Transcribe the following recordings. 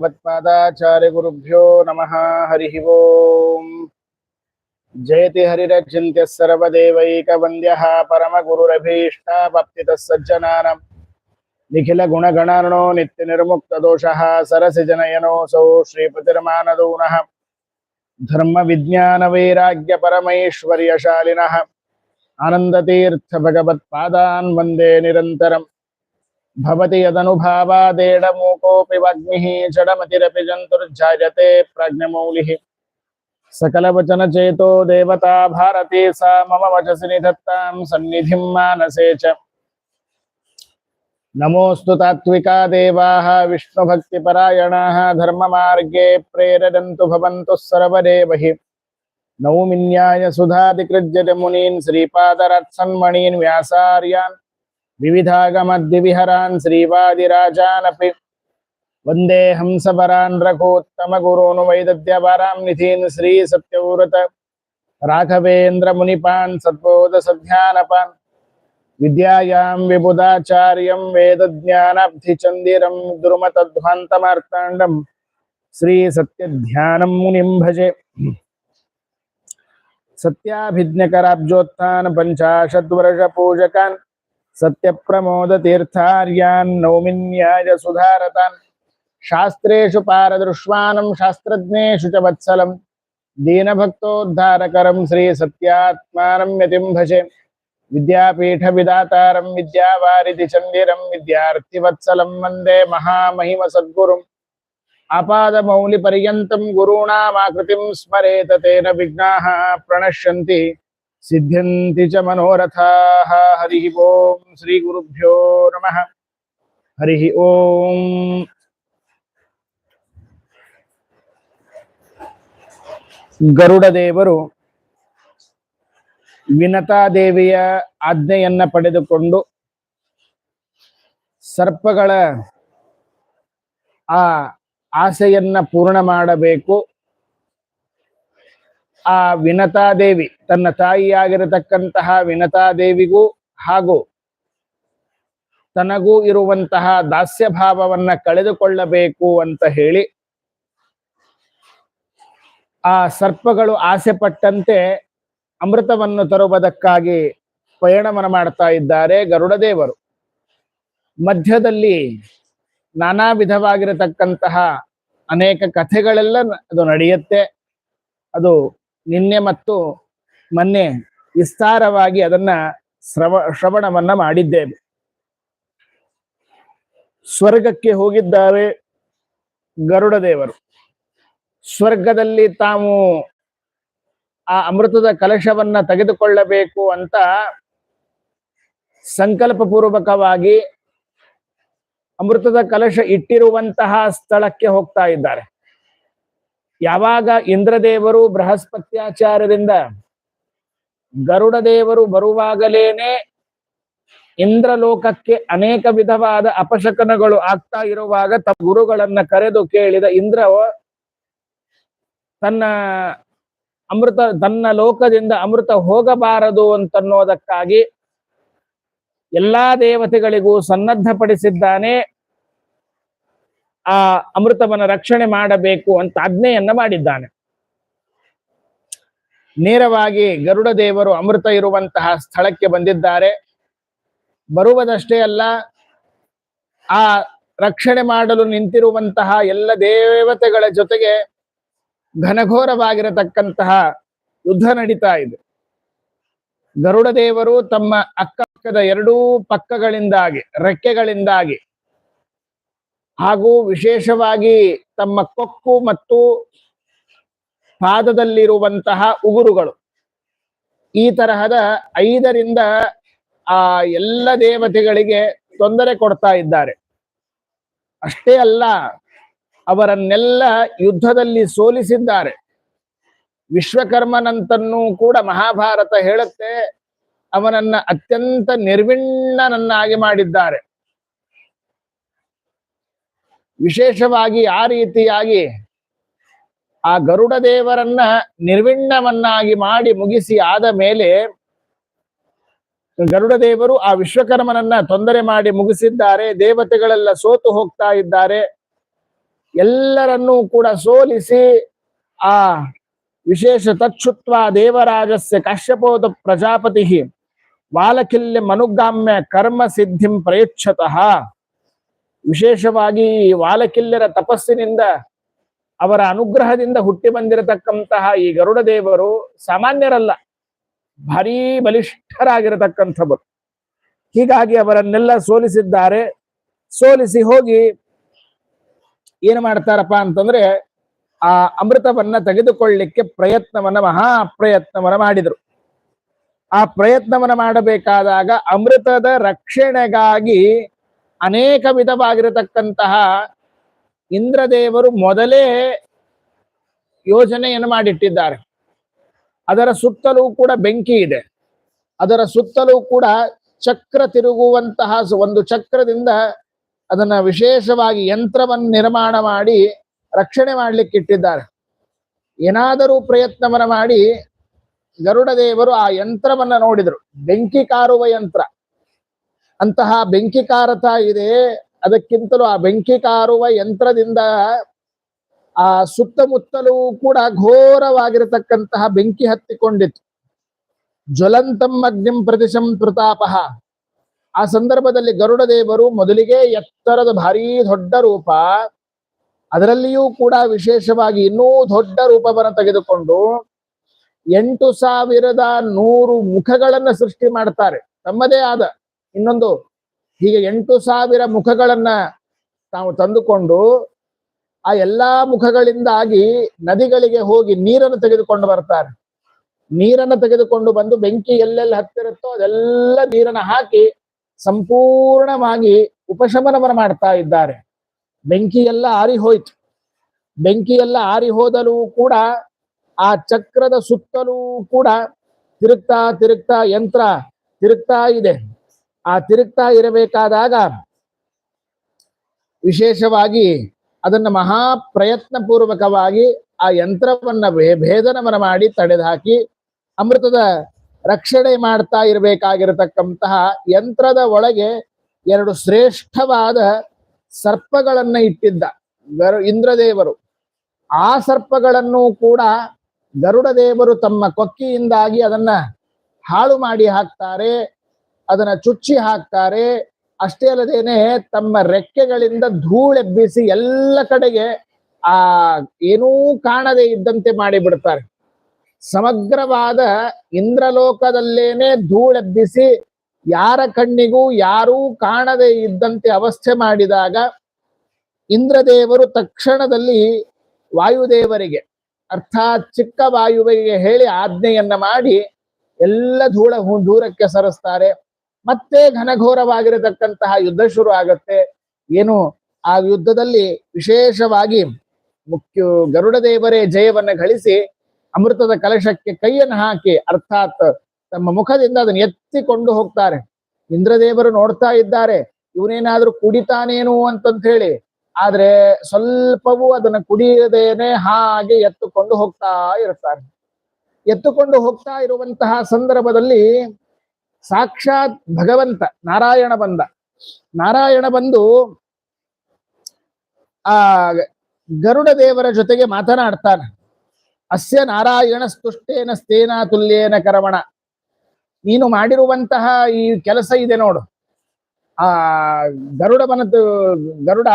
భగవత్పాదాచార్యగురుభ్యో నమ హరి ఓం జయతి హరిరచింత్య సర్వదేవైకవంద్య పరమగురురభీష్టాపప్తి సజ్జనానం నిఖిల గుణగణారణో నిత్య నిర్ముక్తదోష సరసి జనయనోసౌ శ్రీపతిర్మానదౌన ధర్మ విజ్ఞాన వైరాగ్య పరమైశ్వర్యశాలిన ఆనందతీర్థ భగవత్పాదాన్ వందే నిరంతరం भवति यदनुभावादेडमूकोऽपि वाग्मिः जडमतिरपि देवता भारती सा मम वचसि निधत्तां सन्निधिं मानसे च। नमोऽस्तु तात्विका देवाः, विष्णुभक्तिपरायणाः, धर्ममार्गे प्रेरयन्तु भवन्तु सर्वदेव। नौमिन्याय सुधाधिकृज्यते मुनीन् श्रीपादरत्सन्मणीन्, व्यासार्यान् विविधागमद्विविहरान् श्रीवादिराजानपि वंदे हंसपरान् रघोत्तमगुरून् वैदद्यपरां निधीन् श्रीसत्यव्रत राघवेन्द्रमुनिपान् सद्बोधसध्यानपान् विद्यायां विबुधाचार्यं वेदज्ञानाब्धिचन्दिरं द्रुमतध्वान्तमार्ताण्डं श्रीसत्यध्यानं मुनिं भजे। सत्याभिज्ञकराब्जोत्थान् पञ्चाशद्वर्षपूजकान् సత్యప్రమోదతీర్థార్యాన్ నౌమిన్యాయ సుధారతాన్ శాస్త్రేషు పారదృష్వానం శాస్త్రజ్ఞేషు చ వత్సలం దీనభక్తోద్ధారకరం శ్రీ సత్యాత్మానం యతిం భజే విద్యాపీఠ విదాతారం విద్యావారిధి చండిరం విద్యార్థివత్సలం వందే మహామహిమ సద్గురుం అపాదమౌలిపర్యంతం గురూణామాకృతిం స్మరేత తేన విఘ్నాః ప్రణశ్యంతి ಸಿದ್ಧ್ಯಂತಿ ಚ ಮನೋರಥಾ ಹರಿ ಓಂ ಶ್ರೀ ಗುರುಭ್ಯೋ ನಮಃ ಹರಿ ಓಂ ಗರುಡ ದೇವರು ವಿನತಾ ದೇವಿಯ ಆಜ್ಞೆಯನ್ನ ಪಡೆದುಕೊಂಡು ಸರ್ಪಗಳ ಆ ಆಸೆಯನ್ನ ಪೂರ್ಣ ಮಾಡಬೇಕು. ಆ ವಿನತಾದೇವಿ ತನ್ನ ತಾಯಿಯಾಗಿರತಕ್ಕಂತಹ ವಿನತಾದೇವಿಗೂ ಹಾಗೂ ತನಗೂ ಇರುವಂತಹ ದಾಸ್ಯ ಭಾವವನ್ನ ಕಳೆದುಕೊಳ್ಳಬೇಕು ಅಂತ ಹೇಳಿ ಆ ಸರ್ಪಗಳು ಆಸೆ ಪಟ್ಟಂತೆ ಅಮೃತವನ್ನು ತರುವುದಕ್ಕಾಗಿ ಪಯಣವನ್ನು ಮಾಡ್ತಾ ಇದ್ದಾರೆ ಗರುಡದೇವರು. ಮಧ್ಯದಲ್ಲಿ ನಾನಾ ವಿಧವಾಗಿರತಕ್ಕಂತಹ ಅನೇಕ ಕಥೆಗಳೆಲ್ಲ ಅದು ನಡೆಯುತ್ತೆ. ಅದು ನಿನ್ನೆ ಮತ್ತು ಮೊನ್ನೆ ವಿಸ್ತಾರವಾಗಿ ಅದನ್ನ ಶ್ರವ, ಶ್ರವಣವನ್ನ ಮಾಡಿದ್ದೇವೆ. ಸ್ವರ್ಗಕ್ಕೆ ಹೋಗಿದ್ದಾರೆ ಗರುಡ ದೇವರು ಸ್ವರ್ಗದಲ್ಲಿ ತಾವು ಆ ಅಮೃತದ ಕಲಶವನ್ನ ತೆಗೆದುಕೊಳ್ಳಬೇಕು ಅಂತ ಸಂಕಲ್ಪ ಪೂರ್ವಕವಾಗಿ ಅಮೃತದ ಕಲಶ ಇಟ್ಟಿರುವಂತಹ ಸ್ಥಳಕ್ಕೆ ಹೋಗ್ತಾ ಇದ್ದಾರೆ. ಯಾವಾಗ ಇಂದ್ರದೇವರು ಬೃಹಸ್ಪತ್ಯಾಚಾರ್ಯರಿಂದ ಗರುಡ ದೇವರು ಬರುವಾಗಲೇನೆ ಇಂದ್ರಲೋಕಕ್ಕೆ ಅನೇಕ ವಿಧವಾದ ಅಪಶಕನಗಳು ಆಗ್ತಾ ಇರುವಾಗ ತಮ್ಮ ಗುರುಗಳನ್ನ ಕರೆದು ಕೇಳಿದ ಇಂದ್ರ ತನ್ನ ಅಮೃತ, ತನ್ನ ಲೋಕದಿಂದ ಅಮೃತ ಹೋಗಬಾರದು ಅಂತನ್ನೋದಕ್ಕಾಗಿ ಎಲ್ಲಾ ದೇವತೆಗಳಿಗೂ ಸನ್ನದ್ಧಪಡಿಸಿದ್ದಾನೆ. ಆ ಅಮೃತವನ್ನ ರಕ್ಷಣೆ ಮಾಡಬೇಕು ಅಂತ ಆಜ್ಞೆಯನ್ನ ಮಾಡಿದ್ದಾನೆ. ನೇರವಾಗಿ ಗರುಡ ದೇವರು ಅಮೃತ ಇರುವಂತಹ ಸ್ಥಳಕ್ಕೆ ಬಂದಿದ್ದಾರೆ. ಬರುವುದಷ್ಟೇ ಅಲ್ಲ, ಆ ರಕ್ಷಣೆ ಮಾಡಲು ನಿಂತಿರುವಂತಹ ಎಲ್ಲ ದೇವತೆಗಳ ಜೊತೆಗೆ ಘನಘೋರವಾಗಿರತಕ್ಕಂತಹ ಯುದ್ಧ ನಡೀತಾ ಇದೆ. ಗರುಡ ದೇವರು ತಮ್ಮ ಅಕ್ಕಪಕ್ಕದ ಎರಡೂ ಪಕ್ಕಗಳಿಂದಾಗಿ, ರೆಕ್ಕೆಗಳಿಂದಾಗಿ ಹಾಗೂ ವಿಶೇಷವಾಗಿ ತಮ್ಮ ಕೊಕ್ಕು ಮತ್ತು ಪಾದದಲ್ಲಿರುವಂತಹ ಉಗುರುಗಳು. ಈ ತರಹದ ಐದರಿಂದ ಆ ಎಲ್ಲ ದೇವತೆಗಳಿಗೆ ತೊಂದರೆ ಕೊಡ್ತಾ ಇದ್ದಾರೆ. ಅಷ್ಟೇ ಅಲ್ಲ, ಅವರನ್ನೆಲ್ಲ ಯುದ್ಧದಲ್ಲಿ ಸೋಲಿಸಿದ್ದಾರೆ. ವಿಶ್ವಕರ್ಮನಂತನ್ನೂ ಕೂಡ ಮಹಾಭಾರತ ಹೇಳುತ್ತೆ, ಅವನನ್ನ ಅತ್ಯಂತ ನಿರ್ವಿಣ್ಣನನ್ನಾಗಿ ಮಾಡಿದ್ದಾರೆ. ವಿಶೇಷವಾಗಿ ಆ ರೀತಿಯಾಗಿ ಆ ಗರುಡ ದೇವರನ್ನ ನಿರ್ವಿಣ್ಣವನ್ನಾಗಿ ಮಾಡಿ ಮುಗಿಸಿ ಆದ ಮೇಲೆ ಗರುಡ ದೇವರು ಆ ವಿಶ್ವಕರ್ಮನನ್ನ ತೊಂದರೆ ಮಾಡಿ ಮುಗಿಸಿದ್ದಾರೆ, ದೇವತೆಗಳೆಲ್ಲ ಸೋತು ಹೋಗ್ತಾ ಇದ್ದಾರೆ, ಎಲ್ಲರನ್ನೂ ಕೂಡ ಸೋಲಿಸಿ ಆ ವಿಶೇಷ ತಕ್ಷುತ್ವ ದೇವರಾಜಸ್ಯ ಕಶ್ಯಪೋದ ಪ್ರಜಾಪತಿ ವಾಲಕಿಲ್ಯ ಮನುಗಾಮ್ಯ ಕರ್ಮ ಸಿದ್ಧಿಂ ಪ್ರಯುಚ್ಛತಃ. ವಿಶೇಷವಾಗಿ ಈ ವಾಲಕಿಲ್ಯರ ತಪಸ್ಸಿನಿಂದ ಅವರ ಅನುಗ್ರಹದಿಂದ ಹುಟ್ಟಿ ಬಂದಿರತಕ್ಕಂತಹ ಈ ಗರುಡ ದೇವರು ಸಾಮಾನ್ಯರಲ್ಲ, ಭಾರೀ ಬಲಿಷ್ಠರಾಗಿರತಕ್ಕಂಥವರು. ಹೀಗಾಗಿ ಅವರನ್ನೆಲ್ಲ ಸೋಲಿಸಿದ್ದಾರೆ. ಸೋಲಿಸಿ ಹೋಗಿ ಏನು ಮಾಡ್ತಾರಪ್ಪ ಅಂತಂದ್ರೆ ಆ ಅಮೃತವನ್ನ ತೆಗೆದುಕೊಳ್ಳಿಕ್ಕೆ ಪ್ರಯತ್ನವನ್ನ, ಮಹಾ ಪ್ರಯತ್ನವನ್ನ ಮಾಡಿದ್ರು. ಆ ಪ್ರಯತ್ನವನ್ನ ಮಾಡಬೇಕಾದಾಗ ಅಮೃತದ ರಕ್ಷಣೆಗಾಗಿ ಅನೇಕ ವಿಧವಾಗಿರತಕ್ಕಂತಹ ಇಂದ್ರದೇವರು ಮೊದಲೇ ಯೋಜನೆಯನ್ನು ಮಾಡಿಟ್ಟಿದ್ದಾರೆ. ಅದರ ಸುತ್ತಲೂ ಕೂಡ ಬೆಂಕಿ ಇದೆ. ಅದರ ಸುತ್ತಲೂ ಕೂಡ ಚಕ್ರ ತಿರುಗುವಂತಹ ಒಂದು ಚಕ್ರದಿಂದ ಅದನ್ನ ವಿಶೇಷವಾಗಿ ಯಂತ್ರವನ್ನು ನಿರ್ಮಾಣ ಮಾಡಿ ರಕ್ಷಣೆ ಮಾಡಲಿಕ್ಕೆ ಇಟ್ಟಿದ್ದಾರೆ. ಏನಾದರೂ ಪ್ರಯತ್ನವನ್ನು ಮಾಡಿ ಗರುಡ ದೇವರು ಆ ಯಂತ್ರವನ್ನ ನೋಡಿದರು. ಬೆಂಕಿ ಕಾರುವ ಯಂತ್ರ. ಅಂತಹ ಬೆಂಕಿ ಕಾರತ ಇದೆ. ಅದಕ್ಕಿಂತಲೂ ಆ ಬೆಂಕಿ ಕಾರುವ ಯಂತ್ರದಿಂದ ಆ ಸುತ್ತಮುತ್ತಲೂ ಕೂಡ ಘೋರವಾಗಿರತಕ್ಕಂತಹ ಬೆಂಕಿ ಹತ್ತಿಕೊಂಡಿತ್ತು. ಜ್ವಲಂತಂ ಅಗ್ನಿಂ ಪ್ರತಿಶಂ ಪ್ರತಾಪಃ ಆ ಸಂದರ್ಭದಲ್ಲಿ ಗರುಡ ದೇವರು ಮೊದಲಿಗೆ ಎತ್ತರದ ಭಾರೀ ದೊಡ್ಡ ರೂಪ, ಅದರಲ್ಲಿಯೂ ಕೂಡ ವಿಶೇಷವಾಗಿ ಇನ್ನೂ ದೊಡ್ಡ ರೂಪವನ್ನು ತೆಗೆದುಕೊಂಡು ಎಂಟು ಸಾವಿರದ ನೂರು ಮುಖಗಳನ್ನ ಸೃಷ್ಟಿ ಮಾಡ್ತಾರೆ. ತಮ್ಮದೇ ಆದ ಇನ್ನೊಂದು ಹೀಗೆ ಎಂಟು ಸಾವಿರ ಮುಖಗಳನ್ನ ತಾವು ತಂದುಕೊಂಡು ಆ ಎಲ್ಲಾ ಮುಖಗಳಿಂದಾಗಿ ನದಿಗಳಿಗೆ ಹೋಗಿ ನೀರನ್ನು ತೆಗೆದುಕೊಂಡು ಬರ್ತಾರೆ. ನೀರನ್ನು ತೆಗೆದುಕೊಂಡು ಬಂದು ಬೆಂಕಿ ಎಲ್ಲೆಲ್ಲಿ ಹತ್ತಿರುತ್ತೋ ಅದೆಲ್ಲ ನೀರನ್ನು ಹಾಕಿ ಸಂಪೂರ್ಣವಾಗಿ ಉಪಶಮನವನ್ನು ಮಾಡ್ತಾ ಇದ್ದಾರೆ. ಬೆಂಕಿ ಎಲ್ಲ ಆರಿ ಹೋಯ್ತು. ಬೆಂಕಿ ಎಲ್ಲ ಆರಿ ಹೋದಲೂ ಕೂಡ ಆ ಚಕ್ರದ ಸುತ್ತಲೂ ಕೂಡ ತಿರುಗ್ತಾ ತಿರುಗ್ತಾ ಯಂತ್ರ ತಿರುಗ್ತಾ ಇದೆ. ಆ ತಿರುಗ್ತಾ ಇರಬೇಕಾದಾಗ ವಿಶೇಷವಾಗಿ ಅದನ್ನ ಮಹಾ ಪ್ರಯತ್ನ ಪೂರ್ವಕವಾಗಿ ಆ ಯಂತ್ರವನ್ನ ಭೇದನವನ್ನ ಮಾಡಿ ತಡೆದುಹಾಕಿ ಅಮೃತದ ರಕ್ಷಣೆ ಮಾಡ್ತಾ ಇರಬೇಕಾಗಿರತಕ್ಕಂತಹ ಯಂತ್ರದ ಒಳಗೆ ಎರಡು ಶ್ರೇಷ್ಠವಾದ ಸರ್ಪಗಳನ್ನ ಇಟ್ಟಿದ್ದ ಇಂದ್ರದೇವರು. ಆ ಸರ್ಪಗಳನ್ನು ಕೂಡ ಗರುಡ ದೇವರು ತಮ್ಮ ಕೊಕ್ಕಿಯಿಂದಾಗಿ ಅದನ್ನ ಹಾಳು ಮಾಡಿ ಹಾಕ್ತಾರೆ. ಅದನ್ನ ಚುಚ್ಚಿ ಹಾಕ್ತಾರೆ. ಅಷ್ಟೇ ಅಲ್ಲದೇನೆ ತಮ್ಮ ರೆಕ್ಕೆಗಳಿಂದ ಧೂಳೆಬ್ಬಿಸಿ ಎಲ್ಲ ಕಡೆಗೆ ಆ ಏನೂ ಕಾಣದೇ ಇದ್ದಂತೆ ಮಾಡಿಬಿಡ್ತಾರೆ. ಸಮಗ್ರವಾದ ಇಂದ್ರಲೋಕದಲ್ಲೇನೆ ಧೂಳೆಬ್ಬಿಸಿ ಯಾರ ಕಣ್ಣಿಗೂ ಯಾರೂ ಕಾಣದೇ ಇದ್ದಂತೆ ಅವಸ್ಥೆ ಮಾಡಿದಾಗ ಇಂದ್ರದೇವರು ತಕ್ಷಣದಲ್ಲಿ ವಾಯುದೇವರಿಗೆ, ಅರ್ಥಾತ್ ಚಿಕ್ಕ ವಾಯುವಿಗೆ ಹೇಳಿ ಆಜ್ಞೆಯನ್ನ ಮಾಡಿ ಎಲ್ಲ ಧೂಳ ದೂರಕ್ಕೆ ಸರಿಸ್ತಾರೆ. ಮತ್ತೆ ಘನಘೋರವಾಗಿರತಕ್ಕಂತಹ ಯುದ್ಧ ಶುರು ಆಗತ್ತೆ. ಏನು? ಆ ಯುದ್ಧದಲ್ಲಿ ವಿಶೇಷವಾಗಿ ಮುಖ್ಯ ಗರುಡ ದೇವರೇ ಜಯವನ್ನ ಗಳಿಸಿ ಅಮೃತದ ಕಲಶಕ್ಕೆ ಕೈಯನ್ನು ಹಾಕಿ, ಅರ್ಥಾತ್ ತಮ್ಮ ಮುಖದಿಂದ ಅದನ್ನು ಎತ್ತಿಕೊಂಡು ಹೋಗ್ತಾರೆ. ಇಂದ್ರದೇವರು ನೋಡ್ತಾ ಇದ್ದಾರೆ, ಇವನೇನಾದ್ರೂ ಕುಡಿತಾನೇನು ಅಂತಂತ ಹೇಳಿ. ಆದ್ರೆ ಸ್ವಲ್ಪವೂ ಅದನ್ನ ಕುಡಿಯದೇನೆ ಹಾಗೆ ಎತ್ತುಕೊಂಡು ಹೋಗ್ತಾ ಇರ್ತಾರೆ. ಎತ್ತುಕೊಂಡು ಹೋಗ್ತಾ ಇರುವಂತಹ ಸಂದರ್ಭದಲ್ಲಿ ಸಾಕ್ಷಾತ್ ಭಗವಂತ, ನಾರಾಯಣ ಬಂದ. ನಾರಾಯಣ ಬಂದು ಆ ಗರುಡ ದೇವರ ಜೊತೆಗೆ ಮಾತನಾಡ್ತಾನೆ. ಅಸ್ಯ ನಾರಾಯಣ ಸ್ತುಷ್ಟೇನ ಸ್ಥೇನ ತುಲ್ಯೇನ ಕರವಣ. ನೀನು ಮಾಡಿರುವಂತಹ ಈ ಕೆಲಸ ಇದೆ ನೋಡು. ಆ ಗರುಡವನ ಗರುಡ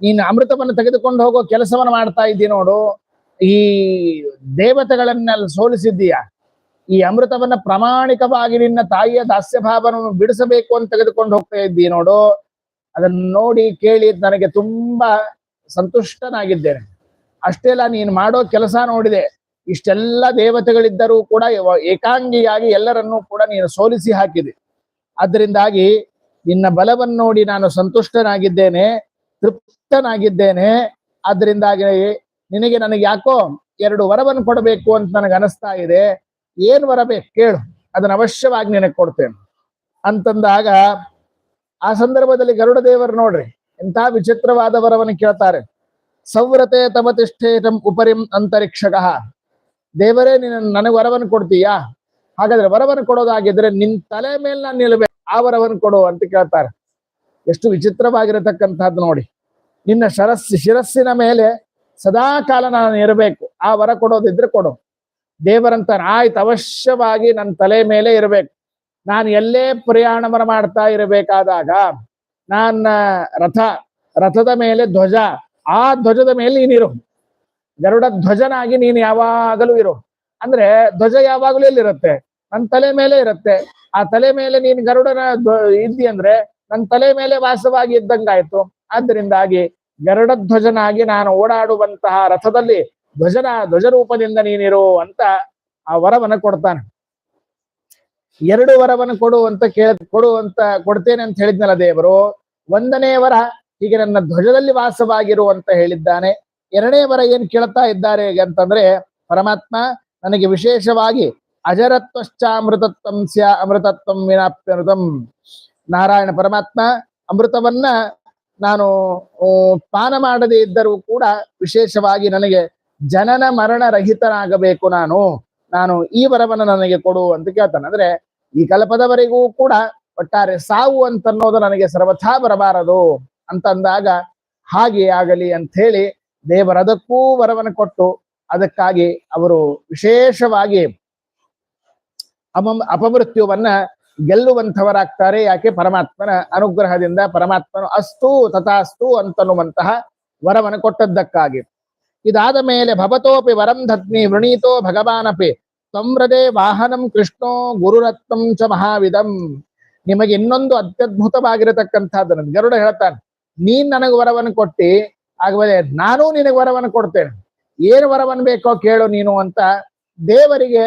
ನೀನು ಅಮೃತವನ್ನು ತೆಗೆದುಕೊಂಡು ಹೋಗೋ ಕೆಲಸವನ್ನು ಮಾಡ್ತಾ ಇದ್ದೀ ನೋಡು. ಈ ದೇವತೆಗಳನ್ನೆಲ್ಲ ಸೋಲಿಸಿದ್ದೀಯ? ಈ ಅಮೃತವನ್ನ ಪ್ರಾಮಾಣಿಕವಾಗಿ ನಿನ್ನ ತಾಯಿಯ ದಾಸ್ಯ ಭಾವನವನ್ನು ಬಿಡಿಸಬೇಕು ಅಂತ ತೆಗೆದುಕೊಂಡು ಹೋಗ್ತಾ ಇದ್ದೀ ನೋಡು. ಅದನ್ನ ನೋಡಿ ಕೇಳಿ ನನಗೆ ತುಂಬಾ ಸಂತುಷ್ಟನಾಗಿದ್ದೇನೆ. ಅಷ್ಟೇ ಅಲ್ಲ ನೀನು ಮಾಡೋ ಕೆಲಸ ನೋಡಿದೆ. ಇಷ್ಟೆಲ್ಲ ದೇವತೆಗಳಿದ್ದರೂ ಕೂಡ ಏಕಾಂಗಿಯಾಗಿ ಎಲ್ಲರನ್ನೂ ಕೂಡ ನೀನು ಸೋಲಿಸಿ ಹಾಕಿದೆ. ಅದರಿಂದಾಗಿ ನಿನ್ನ ಬಲವನ್ನು ನೋಡಿ ನಾನು ಸಂತುಷ್ಟನಾಗಿದ್ದೇನೆ, ತೃಪ್ತನಾಗಿದ್ದೇನೆ. ಅದರಿಂದಾಗಿ ನಿನಗೆ ನನಗೆ ಯಾಕೋ ಎರಡು ವರವನ್ನು ಕೊಡಬೇಕು ಅಂತ ನನಗೆ ಅನಿಸ್ತಾ ಇದೆ. ಏನ್ ವರ ಬೇಕು ಕೇಳು, ಅದನ್ನ ಅವಶ್ಯವಾಗಿ ನಿನಗೆ ಕೊಡ್ತೇನೆ. ಅಂತಂದಾಗ ಆ ಸಂದರ್ಭದಲ್ಲಿ ಗರುಡ ದೇವರು ನೋಡ್ರಿ ಎಂತ ವಿಚಿತ್ರವಾದ ವರವನ್ನು ಕೇಳ್ತಾರೆ. ಸವ್ರತೆ ತಮತಿಷ್ಠೇತಂ ಉಪರಿಂ ಅಂತರಿಕ್ಷಕಃ ದೇವರೇ ನೀನು ನನಗೆ ವರವನ್ನು ಕೊಡ್ತೀಯಾ? ಹಾಗಾದ್ರೆ ವರವನ್ನು ಕೊಡೋದಾಗಿದ್ರೆ ನಿನ್ ತಲೆ ಮೇಲೆ ನಾನು ನಿಲ್ಬೇಕು, ಆ ವರವನ್ನು ಕೊಡು ಅಂತ ಕೇಳ್ತಾರೆ. ಎಷ್ಟು ವಿಚಿತ್ರವಾಗಿರತಕ್ಕಂತಹದ್ದು ನೋಡಿ. ನಿನ್ನ ಶರಸ್, ಶಿರಸ್ಸಿನ ಮೇಲೆ ಸದಾ ಕಾಲ ನಾನು ಇರಬೇಕು, ಆ ವರ ಕೊಡೋದಿದ್ರೆ ಕೊಡು. ದೇವರಂತ ಆಯ್ತು, ಅವಶ್ಯವಾಗಿ ನನ್ನ ತಲೆ ಮೇಲೆ ಇರಬೇಕು. ನಾನು ಎಲ್ಲೇ ಪ್ರಯಾಣವನ್ನು ಮಾಡ್ತಾ ಇರಬೇಕಾದಾಗ ನನ್ನ ರಥ, ರಥದ ಮೇಲೆ ಧ್ವಜ, ಆ ಧ್ವಜದ ಮೇಲೆ ನೀನಿರು ಗರುಡ ಧ್ವಜನಾಗಿ ನೀನು ಯಾವಾಗಲೂ ಇರು. ಅಂದ್ರೆ ಧ್ವಜ ಯಾವಾಗಲೂ ಎಲ್ಲಿರುತ್ತೆ? ನನ್ನ ತಲೆ ಮೇಲೆ ಇರುತ್ತೆ. ಆ ತಲೆ ಮೇಲೆ ನೀನು ಗರುಡನ ಇದ್ದಿ ಅಂದ್ರೆ ನನ್ನ ತಲೆ ಮೇಲೆ ವಾಸವಾಗಿ ಇದ್ದಂಗಾಯ್ತು. ಆದ್ದರಿಂದಾಗಿ ಗರುಡ ಧ್ವಜನಾಗಿ ನಾನು ಓಡಾಡುವಂತಹ ರಥದಲ್ಲಿ ಧ್ವಜನ, ಧ್ವಜರೂಪದಿಂದ ನೀನಿರು ಅಂತ ಆ ವರವನ್ನ ಕೊಡ್ತಾನೆ. ಎರಡು ವರವನ್ನು ಕೊಡು ಅಂತ ಕೇಳ, ಕೊಡು ಅಂತ ಕೊಡ್ತೇನೆ ಅಂತ ಹೇಳಿದ್ನಲ್ಲ ದೇವರು. ಒಂದನೇ ವರ ಹೀಗೆ ನನ್ನ ಧ್ವಜದಲ್ಲಿ ವಾಸವಾಗಿರು ಅಂತ ಹೇಳಿದ್ದಾನೆ. ಎರಡನೇ ವರ ಏನ್ ಕೇಳ್ತಾ ಇದ್ದಾರೆ ಅಂತಂದ್ರೆ, ಪರಮಾತ್ಮ ನನಗೆ ವಿಶೇಷವಾಗಿ ಅಜರತ್ವಶ್ಚ ಅಮೃತತ್ವಂ ಸ್ಯ ಅಮೃತತ್ವಂ ವಿನಾಪ್ಯಮೃತಂ ನಾರಾಯಣ ಪರಮಾತ್ಮ ಅಮೃತವನ್ನ ನಾನು ಪಾನ ಮಾಡದೇ ಇದ್ದರೂ ಕೂಡ ವಿಶೇಷವಾಗಿ ನನಗೆ ಜನನ ಮರಣ ರಹಿತನಾಗಬೇಕು ನಾನು. ನಾನು ಈ ವರವನ್ನು ನನಗೆ ಕೊಡು ಅಂತ ಕೇಳ್ತಾನೆ. ಅಂದ್ರೆ ಈ ಕಲ್ಪದವರೆಗೂ ಕೂಡ ಒಟ್ಟಾರೆ ಸಾವು ಅಂತನ್ನೋದು ನನಗೆ ಸರ್ವಥಾ ಬರಬಾರದು ಅಂತಂದಾಗ ಹಾಗೆ ಆಗಲಿ ಅಂತ ಹೇಳಿ ದೇವರದಕ್ಕೂ ವರವನ್ನು ಕೊಟ್ಟು ಅದಕ್ಕಾಗಿ ಅವರು ವಿಶೇಷವಾಗಿ ಅಮ ಅಪಮೃತ್ಯುವನ್ನ ಗೆಲ್ಲುವಂಥವರಾಗ್ತಾರೆ. ಯಾಕೆ? ಪರಮಾತ್ಮನ ಅನುಗ್ರಹದಿಂದ ಪರಮಾತ್ಮನು ಅಸ್ತು ತಥಾಸ್ತು ಅಂತನ್ನುವಂತಹ ವರವನ್ನು ಕೊಟ್ಟದ್ದಕ್ಕಾಗಿ. ಇದಾದ ಮೇಲೆ ಭವತೋಪಿ ವರಂ ಧತ್ನಿ ವೃಣೀತೋ ಭಗವಾನಪಿ. ತ್ವಮ್ರದೇ ವಾಹನಂ ಕೃಷ್ಣೋ ಗುರುರತ್ನಂ ಚ ಮಹಾವಿದಂ. ನಿಮಗೆ ಇನ್ನೊಂದು ಅತ್ಯದ್ಭುತವಾಗಿರತಕ್ಕಂಥದ್ದು ಗರುಡ ಹೇಳ್ತಾನೆ, ನೀನ್ ನನಗೆ ವರವನ್ನು ಕೊಟ್ಟಿ ಆಗಬೇ ನಾನು ನಿನಗೆ ವರವನ್ನು ಕೊಡ್ತೇನೆ. ಏನು ವರವನ್ನು ಬೇಕೋ ಕೇಳು ನೀನು ಅಂತ ದೇವರಿಗೆ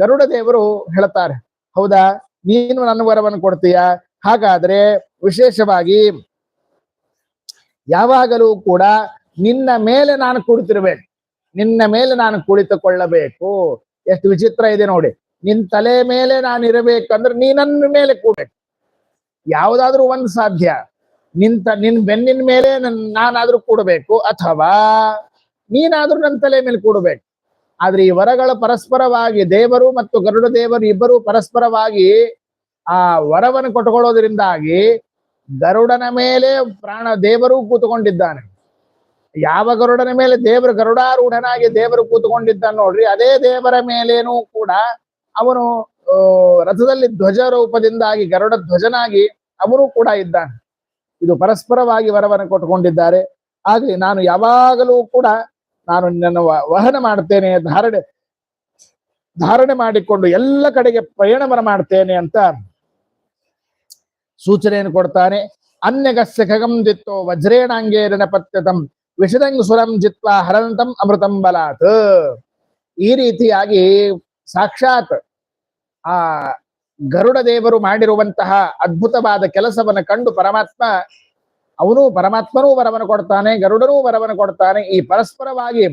ಗರುಡ ದೇವರು ಹೇಳ್ತಾರೆ. ಹೌದಾ? ನೀನು ನನ್ನ ವರವನ್ನು ಕೊಡ್ತೀಯ? ಹಾಗಾದ್ರೆ ವಿಶೇಷವಾಗಿ ಯಾವಾಗಲೂ ಕೂಡ ನಿನ್ನ ಮೇಲೆ ನಾನು ಕುಳಿತಿರ್ಬೇಕು. ನಿನ್ನ ಮೇಲೆ ನಾನು ಕುಳಿತುಕೊಳ್ಳಬೇಕು. ಎಷ್ಟು ವಿಚಿತ್ರ ಇದೆ ನೋಡಿ. ನಿನ್ ತಲೆ ಮೇಲೆ ನಾನು ಇರಬೇಕಂದ್ರೆ ನೀ ನನ್ನ ಮೇಲೆ ಕೂಡ್ಬೇಕು ಯಾವುದಾದ್ರೂ ಒಂದು ಸಾಧ್ಯ. ನಿಂತ ನಿನ್ ಬೆನ್ನಿನ ಮೇಲೆ ನನ್, ನಾನಾದ್ರೂ ಕೂಡಬೇಕು ಅಥವಾ ನೀನಾದ್ರೂ ನನ್ನ ತಲೆ ಮೇಲೆ ಕೂಡಬೇಕು. ಆದ್ರೆ ಈ ವರಗಳ ಪರಸ್ಪರವಾಗಿ ದೇವರು ಮತ್ತು ಗರುಡ ದೇವರು ಇಬ್ಬರು ಪರಸ್ಪರವಾಗಿ ಆ ವರವನ್ನು ಕೊಟ್ಟುಕೊಳ್ಳೋದ್ರಿಂದಾಗಿ ಗರುಡನ ಮೇಲೆ ಪ್ರಾಣ ದೇವರು ಕೂತುಕೊಂಡಿದ್ದಾನೆ. ಯಾವ ಗರುಡನ ಮೇಲೆ ದೇವರು ಗರುಡಾರೂಢನಾಗಿ ದೇವರು ಕೂತುಕೊಂಡಿದ್ದಾನೆ ನೋಡ್ರಿ, ಅದೇ ದೇವರ ಮೇಲೇನೂ ಕೂಡ ಅವನು ರಥದಲ್ಲಿ ಧ್ವಜ ರೂಪದಿಂದಾಗಿ ಗರುಡ ಧ್ವಜನಾಗಿ ಅವನು ಕೂಡ ಇದ್ದಾನೆ. ಇದು ಪರಸ್ಪರವಾಗಿ ವರವನ್ನು ಕೊಟ್ಟುಕೊಂಡಿದ್ದಾರೆ. ಆಗಲಿ ನಾನು ಯಾವಾಗಲೂ ಕೂಡ ನಾನು ನನ್ನ ವಹನ ಮಾಡ್ತೇನೆ, ಧಾರಣೆ ಧಾರಣೆ ಮಾಡಿಕೊಂಡು ಎಲ್ಲ ಕಡೆಗೆ ಪ್ರಯಾಣವನ್ನು ಮಾಡ್ತೇನೆ ಅಂತ ಸೂಚನೆಯನ್ನು ಕೊಡ್ತಾನೆ. ಅನ್ಯಗಸ್ಯ ಖಗಂ ದಿತ್ತೋ ವಜ್ರೇಣಾಂಗೇರನ ವಿಷದಂಗ್ ಸುರಂ ಜಿತ್ವ ಹರಂತಂ ಅಮೃತಂ ಬಲಾತ್. ಈ ರೀತಿಯಾಗಿ ಸಾಕ್ಷಾತ್ ಆ ಗರುಡ ದೇವರು ಮಾಡಿರುವಂತಹ ಅದ್ಭುತವಾದ ಕೆಲಸವನ್ನ ಕಂಡು ಪರಮಾತ್ಮ ಅವನು ಪರಮಾತ್ಮನೂ ವರವನ್ನು ಕೊಡ್ತಾನೆ, ಗರುಡನೂ ವರವನ್ನು ಕೊಡ್ತಾನೆ. ಈ ಪರಸ್ಪರವಾಗಿ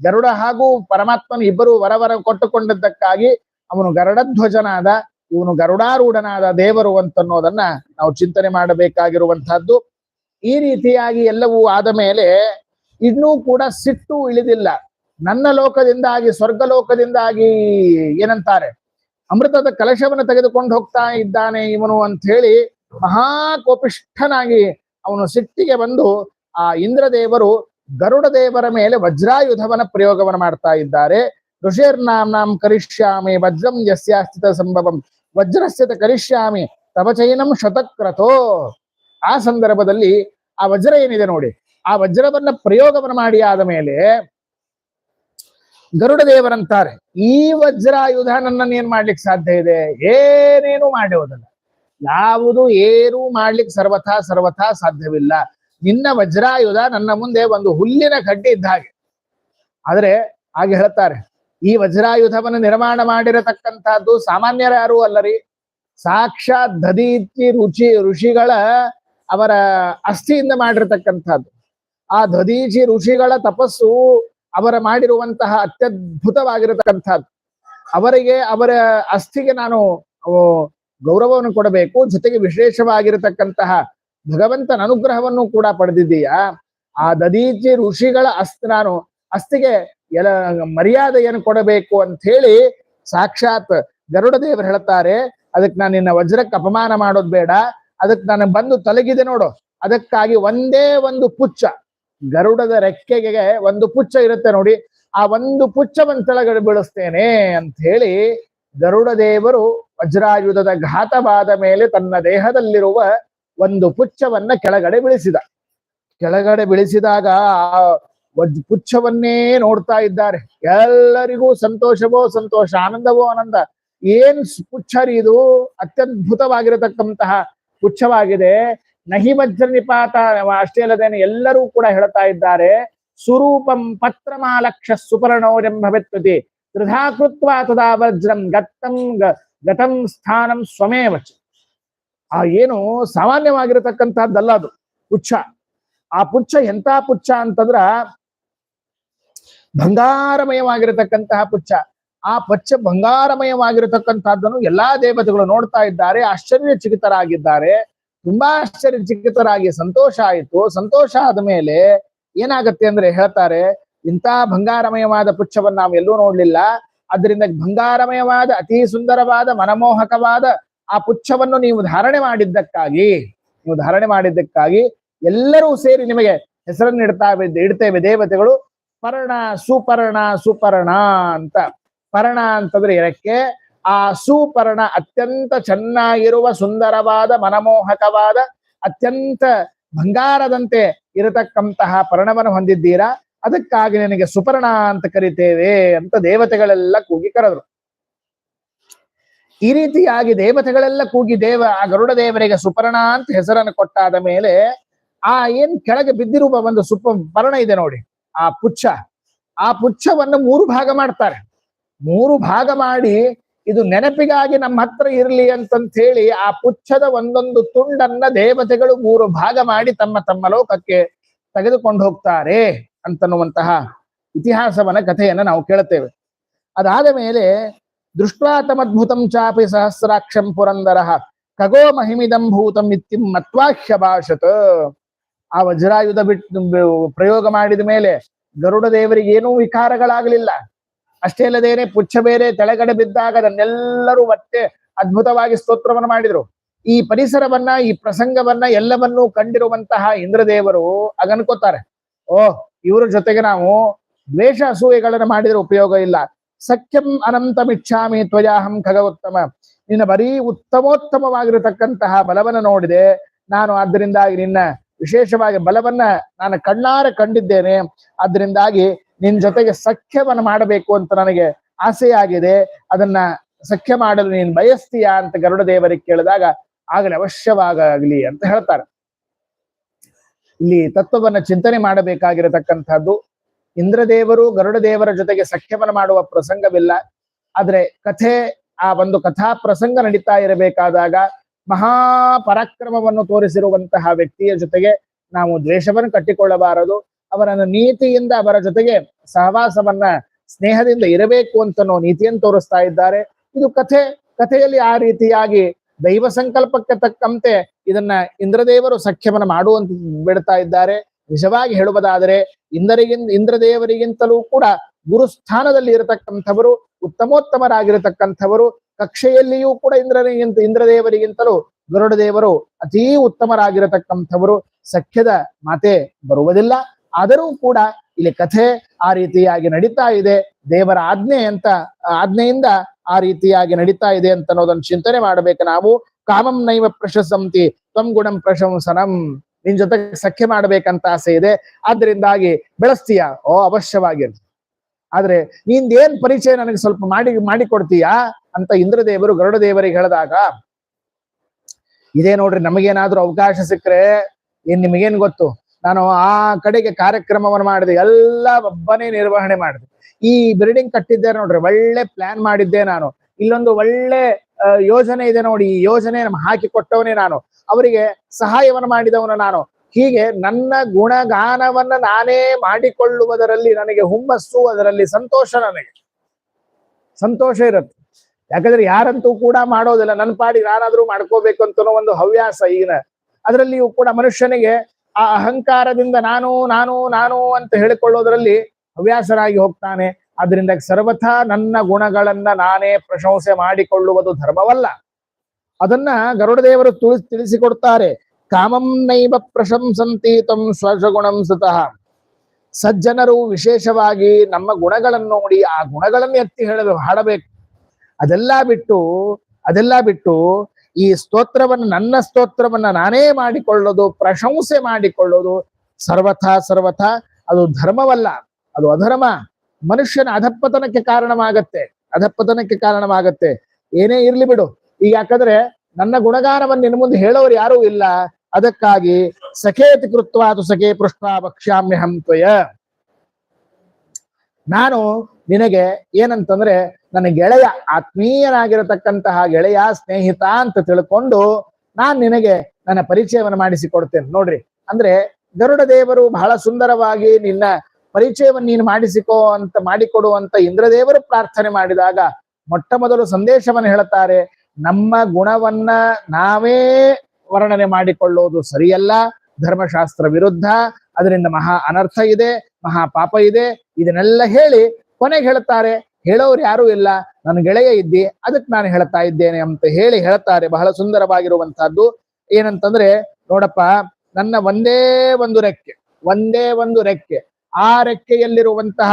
ಗರುಡ ಹಾಗೂ ಪರಮಾತ್ಮನು ಇಬ್ಬರು ವರವರ ಕೊಟ್ಟುಕೊಂಡಿದ್ದಕ್ಕಾಗಿ ಅವನು ಗರುಡಧ್ವಜನಾದ, ಇವನು ಗರುಡಾರೂಢನಾದ ದೇವರು ಅಂತನ್ನೋದನ್ನ ನಾವು ಚಿಂತನೆ ಮಾಡಬೇಕಾಗಿರುವಂತಹದ್ದು ಈ ರೀತಿಯಾಗಿ ಎಲ್ಲವೂ ಆದ ಮೇಲೆ ಇನ್ನೂ ಕೂಡ ಸಿಟ್ಟು ಇಳಿದಿಲ್ಲ. ನನ್ನ ಲೋಕದಿಂದಾಗಿ ಸ್ವರ್ಗ ಲೋಕದಿಂದಾಗಿ ಏನಂತಾರೆ? ಅಮೃತದ ಕಲಶವನ್ನು ತೆಗೆದುಕೊಂಡು ಹೋಗ್ತಾ ಇದ್ದಾನೆ ಇವನು ಅಂತ ಹೇಳಿ ಮಹಾ ಕೋಪಿಷ್ಠನಾಗಿ ಅವನು ಸಿಟ್ಟಿಗೆ ಬಂದು ಆ ಇಂದ್ರದೇವರು ಗರುಡ ದೇವರ ಮೇಲೆ ವಜ್ರಾಯುಧವನ ಪ್ರಯೋಗವನ್ನು ಮಾಡ್ತಾ ಇದ್ದಾರೆ. ಋಷೇರ್ನಾಂ ಕರಿಷ್ಯಾಮಿ ವಜ್ರಂ ಯಸ್ಯಾಸ್ಥಿತ ಸಂಭವಂ. ವಜ್ರಸ್ಯತ ಕರಿಷ್ಯಾಮಿ ತವಚೈನಂ ಶತಕ್ರತೋ. ಆ ಸಂದರ್ಭದಲ್ಲಿ ಆ ವಜ್ರ ಏನಿದೆ ನೋಡಿ, ಆ ವಜ್ರವನ್ನ ಪ್ರಯೋಗವನ್ನು ಮಾಡಿ ಆದ ಮೇಲೆ ಗರುಡ ದೇವರಂತಾರೆ ಈ ವಜ್ರಾಯುಧ ನನ್ನನ್ನು ಏನ್ ಮಾಡ್ಲಿಕ್ಕೆ ಸಾಧ್ಯ ಇದೆ? ಏನೇನು ಮಾಡುವುದಲ್ಲ ಯಾವುದು ಏನು ಮಾಡ್ಲಿಕ್ಕೆ ಸರ್ವಥಾ ಸರ್ವಥಾ ಸಾಧ್ಯವಿಲ್ಲ. ನಿನ್ನ ವಜ್ರಾಯುಧ ನನ್ನ ಮುಂದೆ ಒಂದು ಹುಲ್ಲಿನ ಕಡ್ಡಿ ಇದ್ದ ಹಾಗೆ. ಆದ್ರೆ ಹಾಗೆ ಹೇಳ್ತಾರೆ, ಈ ವಜ್ರಾಯುಧವನ್ನು ನಿರ್ಮಾಣ ಮಾಡಿರತಕ್ಕಂತಹದ್ದು ಸಾಮಾನ್ಯರ ಯಾರೂ ಅಲ್ಲರಿ. ಸಾಕ್ಷಾತ್ ದದೀತಿ ರುಚಿ ಋಷಿಗಳ ಅವರ ಅಸ್ಥಿಯಿಂದ ಮಾಡಿರತಕ್ಕಂಥದ್ದು. ಆ ಧ್ವದೀಜಿ ಋಷಿಗಳ ತಪಸ್ಸು ಅವರ ಮಾಡಿರುವಂತಹ ಅತ್ಯದ್ಭುತವಾಗಿರತಕ್ಕಂಥದ್ದು. ಅವರಿಗೆ ಅವರ ಅಸ್ಥಿಗೆ ನಾನು ಗೌರವವನ್ನು ಕೊಡಬೇಕು, ಜೊತೆಗೆ ವಿಶೇಷವಾಗಿರತಕ್ಕಂತಹ ಭಗವಂತನ ಅನುಗ್ರಹವನ್ನು ಕೂಡ ಪಡೆದಿದ್ದೀಯಾ? ಆ ದದೀಜಿ ಋಷಿಗಳ ಅಸ್ತಿ, ನಾನು ಅಸ್ಥಿಗೆ ಎಲ ಮರ್ಯಾದೆಯನ್ನು ಕೊಡಬೇಕು ಅಂತ ಹೇಳಿ ಸಾಕ್ಷಾತ್ ಗರುಡ ದೇವರು ಹೇಳ್ತಾರೆ. ಅದಕ್ಕೆ ನಾನು ನಿನ್ನ ವಜ್ರಕ್ಕೆ ಅಪಮಾನ ಮಾಡೋದು ಬೇಡ. ಅದಕ್ಕೆ ನಾನು ಬಂದು ತಲಗಿದೆ ನೋಡು. ಅದಕ್ಕಾಗಿ ಒಂದೇ ಒಂದು ಪುಚ್ಚ, ಗರುಡದ ರೆಕ್ಕೆಗೆ ಒಂದು ಪುಚ್ಚ ಇರುತ್ತೆ ನೋಡಿ. ಆ ಒಂದು ಪುಚ್ಚವನ್ನು ತೆಳಗಡೆ ಬೀಳಿಸ್ತೇನೆ ಅಂತ ಹೇಳಿ ಗರುಡ ದೇವರು ವಜ್ರಾಯುಧದ ಘಾತವಾದ ಮೇಲೆ ತನ್ನ ದೇಹದಲ್ಲಿರುವ ಒಂದು ಪುಚ್ಚವನ್ನ ಕೆಳಗಡೆ ಬೀಳಿಸಿದ. ಕೆಳಗಡೆ ಬೀಳಿಸಿದಾಗ ಆ ಪುಚ್ಛವನ್ನೇ ನೋಡ್ತಾ ಇದ್ದಾರೆ. ಎಲ್ಲರಿಗೂ ಸಂತೋಷವೋ ಸಂತೋಷ, ಆನಂದವೋ ಆನಂದ. ಏನ್ ಪುಚ್ಛರಿ ಪುಚ್ಛ ಇದು? ಅತ್ಯದ್ಭುತವಾಗಿರತಕ್ಕಂತಹ ಪುಚ್ಛವಾಗಿದೆ ನಹಿ ವಜ್ರ ನಿಪಾತ ಅಷ್ಟೇ ಅಲ್ಲದೇನೆ ಎಲ್ಲರೂ ಕೂಡ ಹೇಳ್ತಾ ಇದ್ದಾರೆ. ಸುರೂಪಂ ಪತ್ರಮಾಲಕ್ಷ ಸುಪರ್ಣೋರೆಂಭವೆತ್ವತಿ ತ್ರಿಧಾ ಕೃತ್ವಾ ತದಾ ವಜ್ರಂ ಗತ್ತಂ ಗತಂ ಸ್ಥಾನಂ ಸ್ವಮೇ ವಚ ಆ ಏನು ಸಾಮಾನ್ಯವಾಗಿರತಕ್ಕಂತಹದ್ದಲ್ಲ ಅದು. ಪುಚ್ಛ ಆ ಪುಚ್ಛ ಎಂತ ಪುಚ್ಛ ಅಂತಂದ್ರ ಬಂಗಾರಮಯವಾಗಿರತಕ್ಕಂತಹ ಪುಚ್ಛ ಆ ಪಚ್ಚ ಬಂಗಾರಮಯವಾಗಿರತಕ್ಕಂತಹದ್ದನ್ನು ಎಲ್ಲಾ ದೇವತೆಗಳು ನೋಡ್ತಾ ಇದ್ದಾರೆ ಆಶ್ಚರ್ಯ ಚಿಕಿತರಾಗಿದ್ದಾರೆ ತುಂಬಾ ಆಶ್ಚರ್ಯ ಚಿಕಿತರಾಗಿ ಸಂತೋಷ ಆಯಿತು. ಸಂತೋಷ ಆದ ಮೇಲೆ ಏನಾಗತ್ತೆ ಅಂದ್ರೆ ಹೇಳ್ತಾರೆ, ಇಂಥ ಬಂಗಾರಮಯವಾದ ಪುಚ್ಛವನ್ನು ನಾವು ಎಲ್ಲೂ ನೋಡ್ಲಿಲ್ಲ. ಅದರಿಂದ ಬಂಗಾರಮಯವಾದ, ಅತಿ ಸುಂದರವಾದ, ಮನಮೋಹಕವಾದ ಆ ಪುಚ್ಛವನ್ನು ನೀವು ಧಾರಣೆ ಮಾಡಿದ್ದಕ್ಕಾಗಿ, ನೀವು ಧಾರಣೆ ಮಾಡಿದ್ದಕ್ಕಾಗಿ ಎಲ್ಲರೂ ಸೇರಿ ನಿಮಗೆ ಹೆಸರನ್ನು ಇಡ್ತಾ ಇಡ್ತೇವೆ ದೇವತೆಗಳು. ಪರ್ಣ, ಸುಪರ್ಣ ಸುಪರ್ಣ ಅಂತ. ಪರ್ಣ ಅಂತಂದ್ರೆ ಇದಕ್ಕೆ ಆ ಸುಪರ್ಣ ಅತ್ಯಂತ ಚೆನ್ನಾಗಿರುವ, ಸುಂದರವಾದ, ಮನಮೋಹಕವಾದ, ಅತ್ಯಂತ ಬಂಗಾರದಂತೆ ಇರತಕ್ಕಂತಹ ಪರ್ಣವನ್ನು ಹೊಂದಿದ್ದೀರಾ? ಅದಕ್ಕಾಗಿ ನಿನಗೆ ಸುಪರ್ಣ ಅಂತ ಕರಿತೇವೆ ಅಂತ ದೇವತೆಗಳೆಲ್ಲ ಕೂಗಿ ಕರೆದ್ರು. ಈ ರೀತಿಯಾಗಿ ದೇವತೆಗಳೆಲ್ಲ ಕೂಗಿ ದೇವ, ಆ ಗರುಡ ದೇವರಿಗೆ ಸುಪರ್ಣ ಅಂತ ಹೆಸರನ್ನು ಕೊಟ್ಟಾದ ಮೇಲೆ ಆ ಏನ್ ಕೆಳಗೆ ಬಿದ್ದಿರುವ ಒಂದು ಸುಪ, ಪರ್ಣ ಇದೆ ನೋಡಿ, ಆ ಪುಚ್ಛ. ಆ ಪುಚ್ಛವನ್ನು ಮೂರು ಭಾಗ ಮಾಡ್ತಾರೆ. ಮೂರು ಭಾಗ ಮಾಡಿ ಇದು ನೆನಪಿಗಾಗಿ ನಮ್ಮ ಹತ್ರ ಇರಲಿ ಅಂತಂತ ಹೇಳಿ ಆ ಪುಚ್ಛದ ಒಂದೊಂದು ತುಂಡನ್ನ ದೇವತೆಗಳು ಮೂರು ಭಾಗ ಮಾಡಿ ತಮ್ಮ ತಮ್ಮ ಲೋಕಕ್ಕೆ ತೆಗೆದುಕೊಂಡು ಹೋಗ್ತಾರೆ ಅಂತನ್ನುವಂತಹ ಇತಿಹಾಸವನ್ನ ಕಥೆಯನ್ನ ನಾವು ಕೇಳುತ್ತೇವೆ. ಅದಾದ ಮೇಲೆ ದೃಷ್ಟ್ವಾತಮದ್ಭುತಂ ಚಾಪಿ ಸಹಸ್ರಾಕ್ಷಂ ಪುರಂದರ ಖಗೋ ಮಹಿಮಿದಂ ಭೂತಂ ಇತ್ತಿಂ ಮತ್ವಾಹ್ಯ ಭಾಷತ ಆ ವಜ್ರಾಯುಧ ಬಿಟ್ಟು ಪ್ರಯೋಗ ಮಾಡಿದ ಮೇಲೆ ಗರುಡ ದೇವರಿಗೆ ಏನೂ ವಿಕಾರಗಳಾಗಲಿಲ್ಲ. ಅಷ್ಟೇ ಅಲ್ಲದೇನೆ ಪುಚ್ಛ ಬೇರೆ ತೆಳಗಡೆ ಬಿದ್ದಾಗ ಅದನ್ನೆಲ್ಲರೂ ಮತ್ತೆ ಅದ್ಭುತವಾಗಿ ಸ್ತೋತ್ರವನ್ನು ಮಾಡಿದ್ರು. ಈ ಪರಿಸರವನ್ನ, ಈ ಪ್ರಸಂಗವನ್ನ ಎಲ್ಲವನ್ನೂ ಕಂಡಿರುವಂತಹ ಇಂದ್ರದೇವರು ಅಗನ್ಕೋತಾರೆ ಓ, ಇವರ ಜೊತೆಗೆ ನಾವು ದ್ವೇಷ ಅಸೂಯೆಗಳನ್ನು ಮಾಡಿದ್ರೆ ಉಪಯೋಗ ಇಲ್ಲ. ಸಖ್ಯಂ ಅನಂತಮಿಚ್ಛಾಮಿ ಖಗ ಉತ್ತಮ ನಿನ್ನ ಬರೀ ಉತ್ತಮೋತ್ತಮವಾಗಿರತಕ್ಕಂತಹ ಬಲವನ್ನು ನೋಡಿದೆ. ನಾನು ಆದ್ದರಿಂದಾಗಿ ನಿನ್ನ ವಿಶೇಷವಾಗಿ ಬಲವನ್ನ ನಾನು ಕಣ್ಣಾರೆ ಕಂಡಿದ್ದೇನೆ. ಆದ್ರಿಂದಾಗಿ ನಿನ್ ಜೊತೆಗೆ ಸಖ್ಯವನ್ನ ಮಾಡಬೇಕು ಅಂತ ನನಗೆ ಆಸೆಯಾಗಿದೆ. ಅದನ್ನ ಸಖ್ಯ ಮಾಡಲು ನೀನ್ ಬಯಸ್ತೀಯಾ ಅಂತ ಗರುಡ ದೇವರಿಗೆ ಕೇಳಿದಾಗ, ಆಗಲೇ, ಅವಶ್ಯವಾಗಲಿ ಅಂತ ಹೇಳ್ತಾರೆ. ಇಲ್ಲಿ ತತ್ವವನ್ನ ಚಿಂತನೆ ಮಾಡಬೇಕಾಗಿರತಕ್ಕಂಥದ್ದು, ಇಂದ್ರದೇವರು ಗರುಡ ದೇವರ ಜೊತೆಗೆ ಸಖ್ಯವನ್ನ ಮಾಡುವ ಪ್ರಸಂಗವಿಲ್ಲ. ಆದ್ರೆ ಕಥೆ, ಆ ಒಂದು ಕಥಾ ಪ್ರಸಂಗ ನಡೀತಾ ಇರಬೇಕಾದಾಗ ಮಹಾ ಪರಾಕ್ರಮವನ್ನು ತೋರಿಸಿರುವಂತಹ ವ್ಯಕ್ತಿಯ ಜೊತೆಗೆ ನಾವು ದ್ವೇಷವನ್ನು ಕಟ್ಟಿಕೊಳ್ಳಬಾರದು. ಅವರನ್ನು ನೀತಿಯಿಂದ ಅವರ ಜೊತೆಗೆ ಸಹವಾಸವನ್ನ, ಸ್ನೇಹದಿಂದ ಇರಬೇಕು ಅಂತನೋ ನೀತಿಯನ್ನು ತೋರಿಸ್ತಾ ಇದ್ದಾರೆ. ಇದು ಕಥೆ, ಕಥೆಯಲ್ಲಿ ಆ ರೀತಿಯಾಗಿ ದೈವ ಸಂಕಲ್ಪಕ್ಕೆ ತಕ್ಕಂತೆ ಇದನ್ನ ಇಂದ್ರದೇವರು ಸಖ್ಯವನ್ನ ಮಾಡುವಂತ ಬಿಡ್ತಾ ಇದ್ದಾರೆ. ನಿಜವಾಗಿ ಹೇಳುವುದಾದರೆ ಇಂದ್ರಗಿಂತ ಇಂದ್ರದೇವರಿಗಿಂತಲೂ ಕೂಡ ಗುರುಸ್ಥಾನದಲ್ಲಿ ಇರತಕ್ಕಂಥವರು, ಉತ್ತಮೋತ್ತಮರಾಗಿರತಕ್ಕಂಥವರು, ಕಕ್ಷೆಯಲ್ಲಿಯೂ ಕೂಡ ಇಂದ್ರನಿಗಿಂತ ಇಂದ್ರದೇವರಿಗಿಂತಲೂ ಗರುಡದೇವರು ಅತೀ ಉತ್ತಮರಾಗಿರತಕ್ಕಂಥವರು. ಸಖ್ಯದ ಮಾತೆ ಬರುವುದಿಲ್ಲ. ಆದರೂ ಕೂಡ ಇಲ್ಲಿ ಕಥೆ ಆ ರೀತಿಯಾಗಿ ನಡೀತಾ ಇದೆ. ದೇವರ ಆಜ್ಞೆ ಅಂತ, ಆಜ್ಞೆಯಿಂದ ಆ ರೀತಿಯಾಗಿ ನಡೀತಾ ಇದೆ ಅಂತ ಅನ್ನೋದನ್ನ ಚಿಂತನೆ ಮಾಡಬೇಕು ನಾವು. ಕಾಮಂ ನೈವ ಪ್ರಶಸಂತಿ, ತ್ವಂ ಗುಣಂ ಪ್ರಶಂಸನಂ, ನಿನ್ ಜೊತೆಗೆ ಸಖ್ಯ ಮಾಡ್ಬೇಕಂತ ಆಸೆ ಇದೆ. ಆದ್ರಿಂದಾಗಿ ಬೆಳೆಸ್ತೀಯ? ಓ ಅವಶ್ಯವಾಗಿ ಆದ್ರೆ ನಿಂದೇನ್ ಪರಿಚಯ ನನಗೆ ಸ್ವಲ್ಪ ಮಾಡಿ, ಮಾಡಿಕೊಡ್ತೀಯಾ? ಅಂತ ಇಂದ್ರದೇವರು ಗರುಡ ದೇವರಿಗೆ ಹೇಳಿದಾಗ, ಇದೇ ನೋಡ್ರಿ ನಮಗೇನಾದ್ರೂ ಅವಕಾಶ ಸಿಕ್ಕರೆ ಏನ್ ನಿಮಗೇನ್ ಗೊತ್ತು? ನಾನು ಆ ಕಡೆಗೆ ಕಾರ್ಯಕ್ರಮವನ್ನು ಮಾಡಿದೆ, ಎಲ್ಲ ಒಬ್ಬನೇ ನಿರ್ವಹಣೆ ಮಾಡಿದೆ. ಈ ಬಿಲ್ಡಿಂಗ್ ಕಟ್ಟಿದ್ದೆ ನೋಡ್ರಿ, ಒಳ್ಳೆ ಪ್ಲಾನ್ ಮಾಡಿದ್ದೆ ನಾನು. ಇಲ್ಲೊಂದು ಒಳ್ಳೆ ಯೋಜನೆ ಇದೆ ನೋಡಿ, ಈ ಯೋಜನೆ ನಮ್ಗೆ ಹಾಕಿ ಕೊಟ್ಟವನೇ ನಾನು. ಅವರಿಗೆ ಸಹಾಯವನ್ನು ಮಾಡಿದವನು ನಾನು. ಹೀಗೆ ನನ್ನ ಗುಣಗಾನವನ್ನ ನಾನೇ ಮಾಡಿಕೊಳ್ಳುವುದರಲ್ಲಿ ನನಗೆ ಹುಮ್ಮಸ್ಸು, ಅದರಲ್ಲಿ ಸಂತೋಷ ನನಗೆ. ಸಂತೋಷ ಇರುತ್ತೆ. ಯಾಕಂದ್ರೆ ಯಾರಂತೂ ಕೂಡ ಮಾಡೋದಿಲ್ಲ. ನನ್ನ ಪಾಡಿ ನಾನಾದ್ರೂ ಮಾಡ್ಕೋಬೇಕು ಅಂತ ಒಂದು ಹವ್ಯಾಸ ಈಗಿನ ಅದರಲ್ಲಿಯೂ ಕೂಡ ಮನುಷ್ಯನಿಗೆ ಆ ಅಹಂಕಾರದಿಂದ ನಾನು ನಾನು ನಾನು ಅಂತ ಹೇಳಿಕೊಳ್ಳೋದ್ರಲ್ಲಿ ಹವ್ಯಾಸರಾಗಿ ಹೋಗ್ತಾನೆ. ಅದರಿಂದ ಸರ್ವಥಾ ನನ್ನ ಗುಣಗಳನ್ನ ನಾನೇ ಪ್ರಶಂಸೆ ಮಾಡಿಕೊಳ್ಳುವುದು ಧರ್ಮವಲ್ಲ. ಅದನ್ನ ಗರುಡದೇವರು ತುಳಿಸಿ, ತಿಳಿಸಿಕೊಡ್ತಾರೆ. ಕಾಮಂ ನೈವ ಪ್ರಶಂಸಂತಿ ತಂ ಸ್ವಗುಣಂ ಸುತಃ. ಸಜ್ಜನರು ವಿಶೇಷವಾಗಿ ನಮ್ಮ ಗುಣಗಳನ್ನು ನೋಡಿ ಆ ಗುಣಗಳನ್ನು ಎತ್ತಿ ಹೇಳಬೇಕು ಹಾಡಬೇಕು. ಅದೆಲ್ಲ ಬಿಟ್ಟು ಅದೆಲ್ಲ ಬಿಟ್ಟು ಈ ಸ್ತೋತ್ರವನ್ನು, ನನ್ನ ಸ್ತೋತ್ರವನ್ನ ನಾನೇ ಮಾಡಿಕೊಳ್ಳೋದು, ಪ್ರಶಂಸೆ ಮಾಡಿಕೊಳ್ಳೋದು, ಸರ್ವಥಾ ಸರ್ವಥಾ, ಅದು ಧರ್ಮವಲ್ಲ, ಅದು ಅಧರ್ಮ. ಮನುಷ್ಯನ ಅಧಪ್ಪತನಕ್ಕೆ ಕಾರಣವಾಗತ್ತೆ ಅಧಪ್ಪತನಕ್ಕೆ ಕಾರಣವಾಗತ್ತೆ. ಏನೇ ಇರ್ಲಿ ಬಿಡು. ಈಗ ಯಾಕಂದ್ರೆ ನನ್ನ ಗುಣಗಾನವನ್ನು ನಿನ್ನ ಮುಂದೆ ಹೇಳೋರು ಯಾರೂ ಇಲ್ಲ. ಅದಕ್ಕಾಗಿ ಸಖೇತಿ ಕೃತ್ವ ಅದು ಸಖೇ ಪೃಷ್ಠ ಭಕ್ಷ್ಯಾಮ್ಯಹಂ ತ್ವಯ. ನಾನು ನಿನಗೆ ಏನಂತಂದ್ರೆ ನನ್ನ ಗೆಳೆಯ ಆತ್ಮೀಯನಾಗಿರತಕ್ಕಂತಹ ಗೆಳೆಯ ಸ್ನೇಹಿತ ಅಂತ ತಿಳ್ಕೊಂಡು ನಾನ್ ನಿನಗೆ ನನ್ನ ಪರಿಚಯವನ್ನು ಮಾಡಿಸಿಕೊಡ್ತೇನೆ. ನೋಡ್ರಿ, ಅಂದ್ರೆ ಗರುಡ ದೇವರು ಬಹಳ ಸುಂದರವಾಗಿ ನಿನ್ನ ಪರಿಚಯವನ್ನು ನೀನು ಮಾಡಿಸಿಕೋ ಅಂತ ಮಾಡಿಕೊಡುವಂತ ಇಂದ್ರದೇವರು ಪ್ರಾರ್ಥನೆ ಮಾಡಿದಾಗ ಮೊಟ್ಟ ಮೊದಲು ಸಂದೇಶವನ್ನು ಹೇಳುತ್ತಾರೆ, ನಮ್ಮ ಗುಣವನ್ನ ನಾವೇ ವರ್ಣನೆ ಮಾಡಿಕೊಳ್ಳೋದು ಸರಿಯಲ್ಲ, ಧರ್ಮಶಾಸ್ತ್ರ ವಿರುದ್ಧ, ಅದರಿಂದ ಮಹಾ ಅನರ್ಥ ಇದೆ, ಮಹಾ ಪಾಪ ಇದೆ, ಇದನ್ನೆಲ್ಲ ಹೇಳಿ ಕೊನೆಗೆ ಹೇಳ್ತಾರೆ ಹೇಳೋರು ಯಾರೂ ಇಲ್ಲ ನನ್ನ ಗೆಳೆಯ ಇದ್ದಿ ಅದಕ್ಕೆ ನಾನು ಹೇಳ್ತಾ ಇದ್ದೇನೆ ಅಂತ ಹೇಳಿ ಹೇಳ್ತಾರೆ ಬಹಳ ಸುಂದರವಾಗಿರುವಂತಹದ್ದು. ಏನಂತಂದ್ರೆ, ನೋಡಪ್ಪ, ನನ್ನ ಒಂದೇ ಒಂದು ರೆಕ್ಕೆ, ಒಂದೇ ಒಂದು ರೆಕ್ಕೆ, ಆ ರೆಕ್ಕೆಯಲ್ಲಿರುವಂತಹ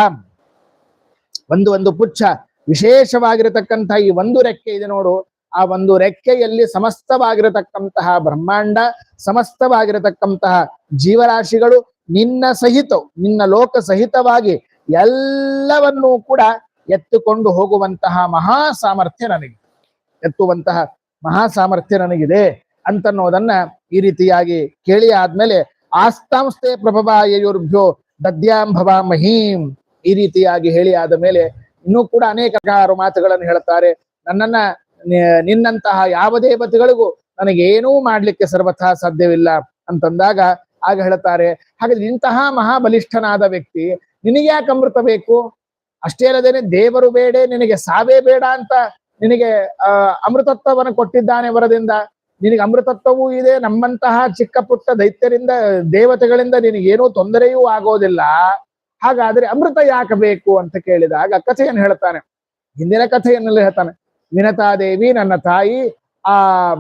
ಒಂದು ಒಂದು ಪುಚ್ಛ ವಿಶೇಷವಾಗಿರತಕ್ಕಂತಹ ಈ ಒಂದು ರೆಕ್ಕೆ ಇದೆ ನೋಡು. ಆ ಒಂದು ರೆಕ್ಕೆಯಲ್ಲಿ ಸಮಸ್ತವಾಗಿರತಕ್ಕಂತಹ ಬ್ರಹ್ಮಾಂಡ, ಸಮಸ್ತವಾಗಿರತಕ್ಕಂತಹ ಜೀವರಾಶಿಗಳು ನಿನ್ನ ಸಹಿತ ನಿನ್ನ ಲೋಕ ಸಹಿತವಾಗಿ ಎಲ್ಲವನ್ನೂ ಕೂಡ ಎತ್ತುಕೊಂಡು ಹೋಗುವಂತಹ ಮಹಾ ಸಾಮರ್ಥ್ಯ ನನಗೆ. ಎತ್ತುವಂತಹ ಮಹಾ ಸಾಮರ್ಥ್ಯ ನನಗಿದೆ ಅಂತನ್ನೋದನ್ನ ಈ ರೀತಿಯಾಗಿ ಕೇಳಿ ಆದ್ಮೇಲೆ ಆಸ್ತಾಂಸ್ತೆ ಪ್ರಭವಾಯುರ್ಭ್ಯೋ ದದ್ಯಾಂ ಭವಾಮಹೀಂ ಈ ರೀತಿಯಾಗಿ ಹೇಳಿ ಆದ ಮೇಲೆ ಇನ್ನೂ ಕೂಡ ಅನೇಕ ಮಾತುಗಳನ್ನು ಹೇಳ್ತಾರೆ ನನ್ನನ್ನ ನಿನ್ನಂತಹ ಯಾವ ದೇವತೆಗಳಿಗೂ ನನಗೇನೂ ಮಾಡ್ಲಿಕ್ಕೆ ಸರ್ವಥಾ ಸಾಧ್ಯವಿಲ್ಲ ಅಂತಂದಾಗ ಆಗ ಹೇಳ್ತಾರೆ ಹಾಗಾದ್ರೆ ಇಂತಹ ಮಹಾಬಲಿಷ್ಠನಾದ ವ್ಯಕ್ತಿ ನಿನಗೆ ಯಾಕೆ ಅಮೃತ ಬೇಕು? ಅಷ್ಟೇ ಅಲ್ಲದೇನೆ ದೇವರು ಬೇಡ, ನಿನಗೆ ಸಾವೇ ಬೇಡ ಅಂತ ನಿನಗೆ ಅಮೃತತ್ವವನ್ನು ಕೊಟ್ಟಿದ್ದಾನೆ ವರದಿಂದ. ನಿನಗೆ ಅಮೃತತ್ವವೂ ಇದೆ, ನಮ್ಮಂತಹ ಚಿಕ್ಕ ಪುಟ್ಟ ದೈತ್ಯರಿಂದ, ದೇವತೆಗಳಿಂದ ನಿನಗೇನೂ ತೊಂದರೆಯೂ ಆಗೋದಿಲ್ಲ. ಹಾಗಾದ್ರೆ ಅಮೃತ ಯಾಕೆ ಬೇಕು ಅಂತ ಕೇಳಿದಾಗ ಕಥೆಯನ್ನು ಹೇಳ್ತಾನೆ. ಹಿಂದಿನ ಕಥೆಯನ್ನೆಲ್ಲ ಹೇಳ್ತಾನೆ. ವಿನತಾದೇವಿ ನನ್ನ ತಾಯಿ, ಆ,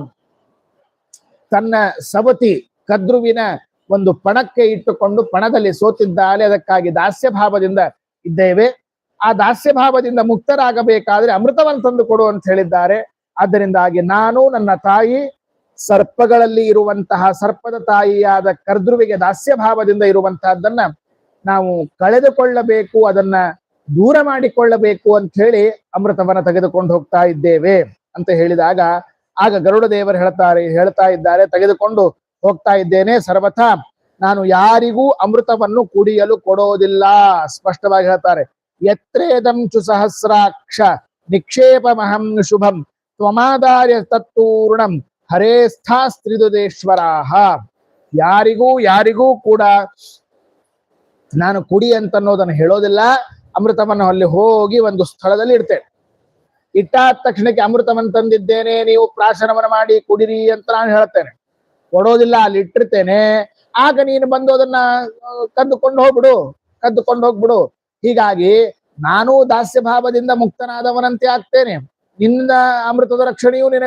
ತನ್ನ ಸವತಿ ಕದ್ರುವಿನ ಒಂದು ಪಣಕ್ಕೆ ಇಟ್ಟುಕೊಂಡು ಪಣದಲ್ಲಿ ಸೋತಿದ್ದಾಳೆ. ಅದಕ್ಕಾಗಿ ದಾಸ್ಯ ಭಾವದಿಂದ ಇದ್ದೇವೆ. ಆ ದಾಸ್ಯ ಭಾವದಿಂದ ಮುಕ್ತರಾಗಬೇಕಾದ್ರೆ ಅಮೃತವನ್ನು ತಂದು ಕೊಡು ಅಂತ ಹೇಳಿದ್ದಾರೆ. ಆದ್ದರಿಂದಾಗಿ ನಾನು, ನನ್ನ ತಾಯಿ, ಸರ್ಪಗಳಲ್ಲಿ ಇರುವಂತಹ ಸರ್ಪದ ತಾಯಿಯಾದ ಕರ್ದ್ರುವಿಗೆ ದಾಸ್ಯ ಭಾವದಿಂದ ಇರುವಂತಹದ್ದನ್ನ ನಾವು ಕಳೆದುಕೊಳ್ಳಬೇಕು, ಅದನ್ನ ದೂರ ಮಾಡಿಕೊಳ್ಳಬೇಕು ಅಂತ ಹೇಳಿ ಅಮೃತವನ್ನ ತೆಗೆದುಕೊಂಡು ಹೋಗ್ತಾ ಇದ್ದೇವೆ ಅಂತ ಹೇಳಿದಾಗ, ಆಗ ಗರುಡ ದೇವರು ಹೇಳ್ತಾರೆ, ಹೇಳ್ತಾ ಇದ್ದಾರೆ, ತೆಗೆದುಕೊಂಡು ಹೋಗ್ತಾ ಇದ್ದೇನೆ. ಸರ್ವಥ, ನಾನು ಯಾರಿಗೂ ಅಮೃತವನ್ನು ಕುಡಿಯಲು ಕೊಡೋದಿಲ್ಲ, ಸ್ಪಷ್ಟವಾಗಿ ಹೇಳ್ತಾರೆ. ಎತ್ರೇದಂಚು ಸಹಸ್ರಾಕ್ಷ, ನಿಕ್ಷೇಪಮಹಂ ಶುಭಂ, ತ್ವಮಾದಾರ್ಯ ತತ್ತೂರ್ಣಂ ಹರೇಸ್ಥಾ ಸ್ತ್ರಿದುದೇಶ್ವರಾಹ ಯಾರಿಗೂ ಯಾರಿಗೂ ಕೂಡ ನಾನು ಕುಡಿ ಅಂತ ಅನ್ನೋದನ್ನು ಹೇಳೋದಿಲ್ಲ. ಅಮೃತವನ್ನು ಅಲ್ಲಿ ಹೋಗಿ ಒಂದು ಸ್ಥಳದಲ್ಲಿ ಇಡ್ತೇನೆ. ಇಟ್ಟಾದ ತಕ್ಷಣಕ್ಕೆ ಅಮೃತವನ್ನು ತಂದಿದ್ದೇನೆ. ನೀವು ಪ್ರಾಶನವನ್ನು ಮಾಡಿ ಕುಡಿರಿ ಅಂತ ನಾನು ಹೇಳ್ತೇನೆ ಕೊಡೋದಿಲ್ಲ, ಅಲ್ಲಿ ಇಟ್ಟಿರ್ತೇನೆ. ಆಗ ನೀನು ಬಂದು ಅದನ್ನ ಕದ್ದುಕೊಂಡು ಹೋಗ್ಬಿಡು ಕದ್ದುಕೊಂಡು ಹೋಗ್ಬಿಡು. ಹೀಗಾಗಿ ನಾನು ದಾಸ್ಯ ಭಾವದಿಂದ ಮುಕ್ತನಾದವನಂತೆ ಆಗ್ತೇನೆ. ನಿನ್ನ ಅಮೃತದ ರಕ್ಷಣೆಯು ನಿನ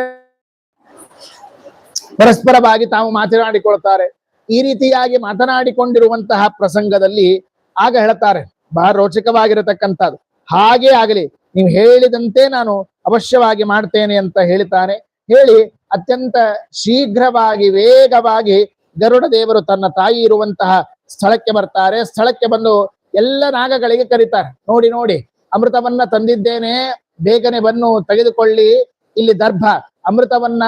ಪರಸ್ಪರವಾಗಿ ತಾವು ಮಾತನಾಡಿಕೊಳ್ತಾರೆ. ಈ ರೀತಿಯಾಗಿ ಮಾತನಾಡಿಕೊಂಡಿರುವಂತಹ ಪ್ರಸಂಗದಲ್ಲಿ ಆಗ ಹೇಳ್ತಾರೆ, ಬಹಳ ರೋಚಕವಾಗಿರತಕ್ಕಂಥದ್ದು. ಹಾಗೆ ಆಗಲಿ, ನೀವು ಹೇಳಿದಂತೆ ನಾನು ಅವಶ್ಯವಾಗಿ ಮಾಡ್ತೇನೆ ಅಂತ ಹೇಳ್ತಾನೆ ಹೇಳಿ ಅತ್ಯಂತ ಶೀಘ್ರವಾಗಿ ವೇಗವಾಗಿ ಗರುಡ ದೇವರು ತನ್ನ ತಾಯಿ ಇರುವಂತಹ ಸ್ಥಳಕ್ಕೆ ಬರ್ತಾರೆ. ಸ್ಥಳಕ್ಕೆ ಬಂದು ಎಲ್ಲ ನಾಗಗಳಿಗೆ ಕರೀತಾರೆ. ನೋಡಿ ನೋಡಿ, ಅಮೃತವನ್ನ ತಂದಿದ್ದೇನೆ. ಬೇಗನೆ ಬನ್ನು, ತೆಗೆದುಕೊಳ್ಳಿ. ಇಲ್ಲಿ ದರ್ಭ. ಅಮೃತವನ್ನ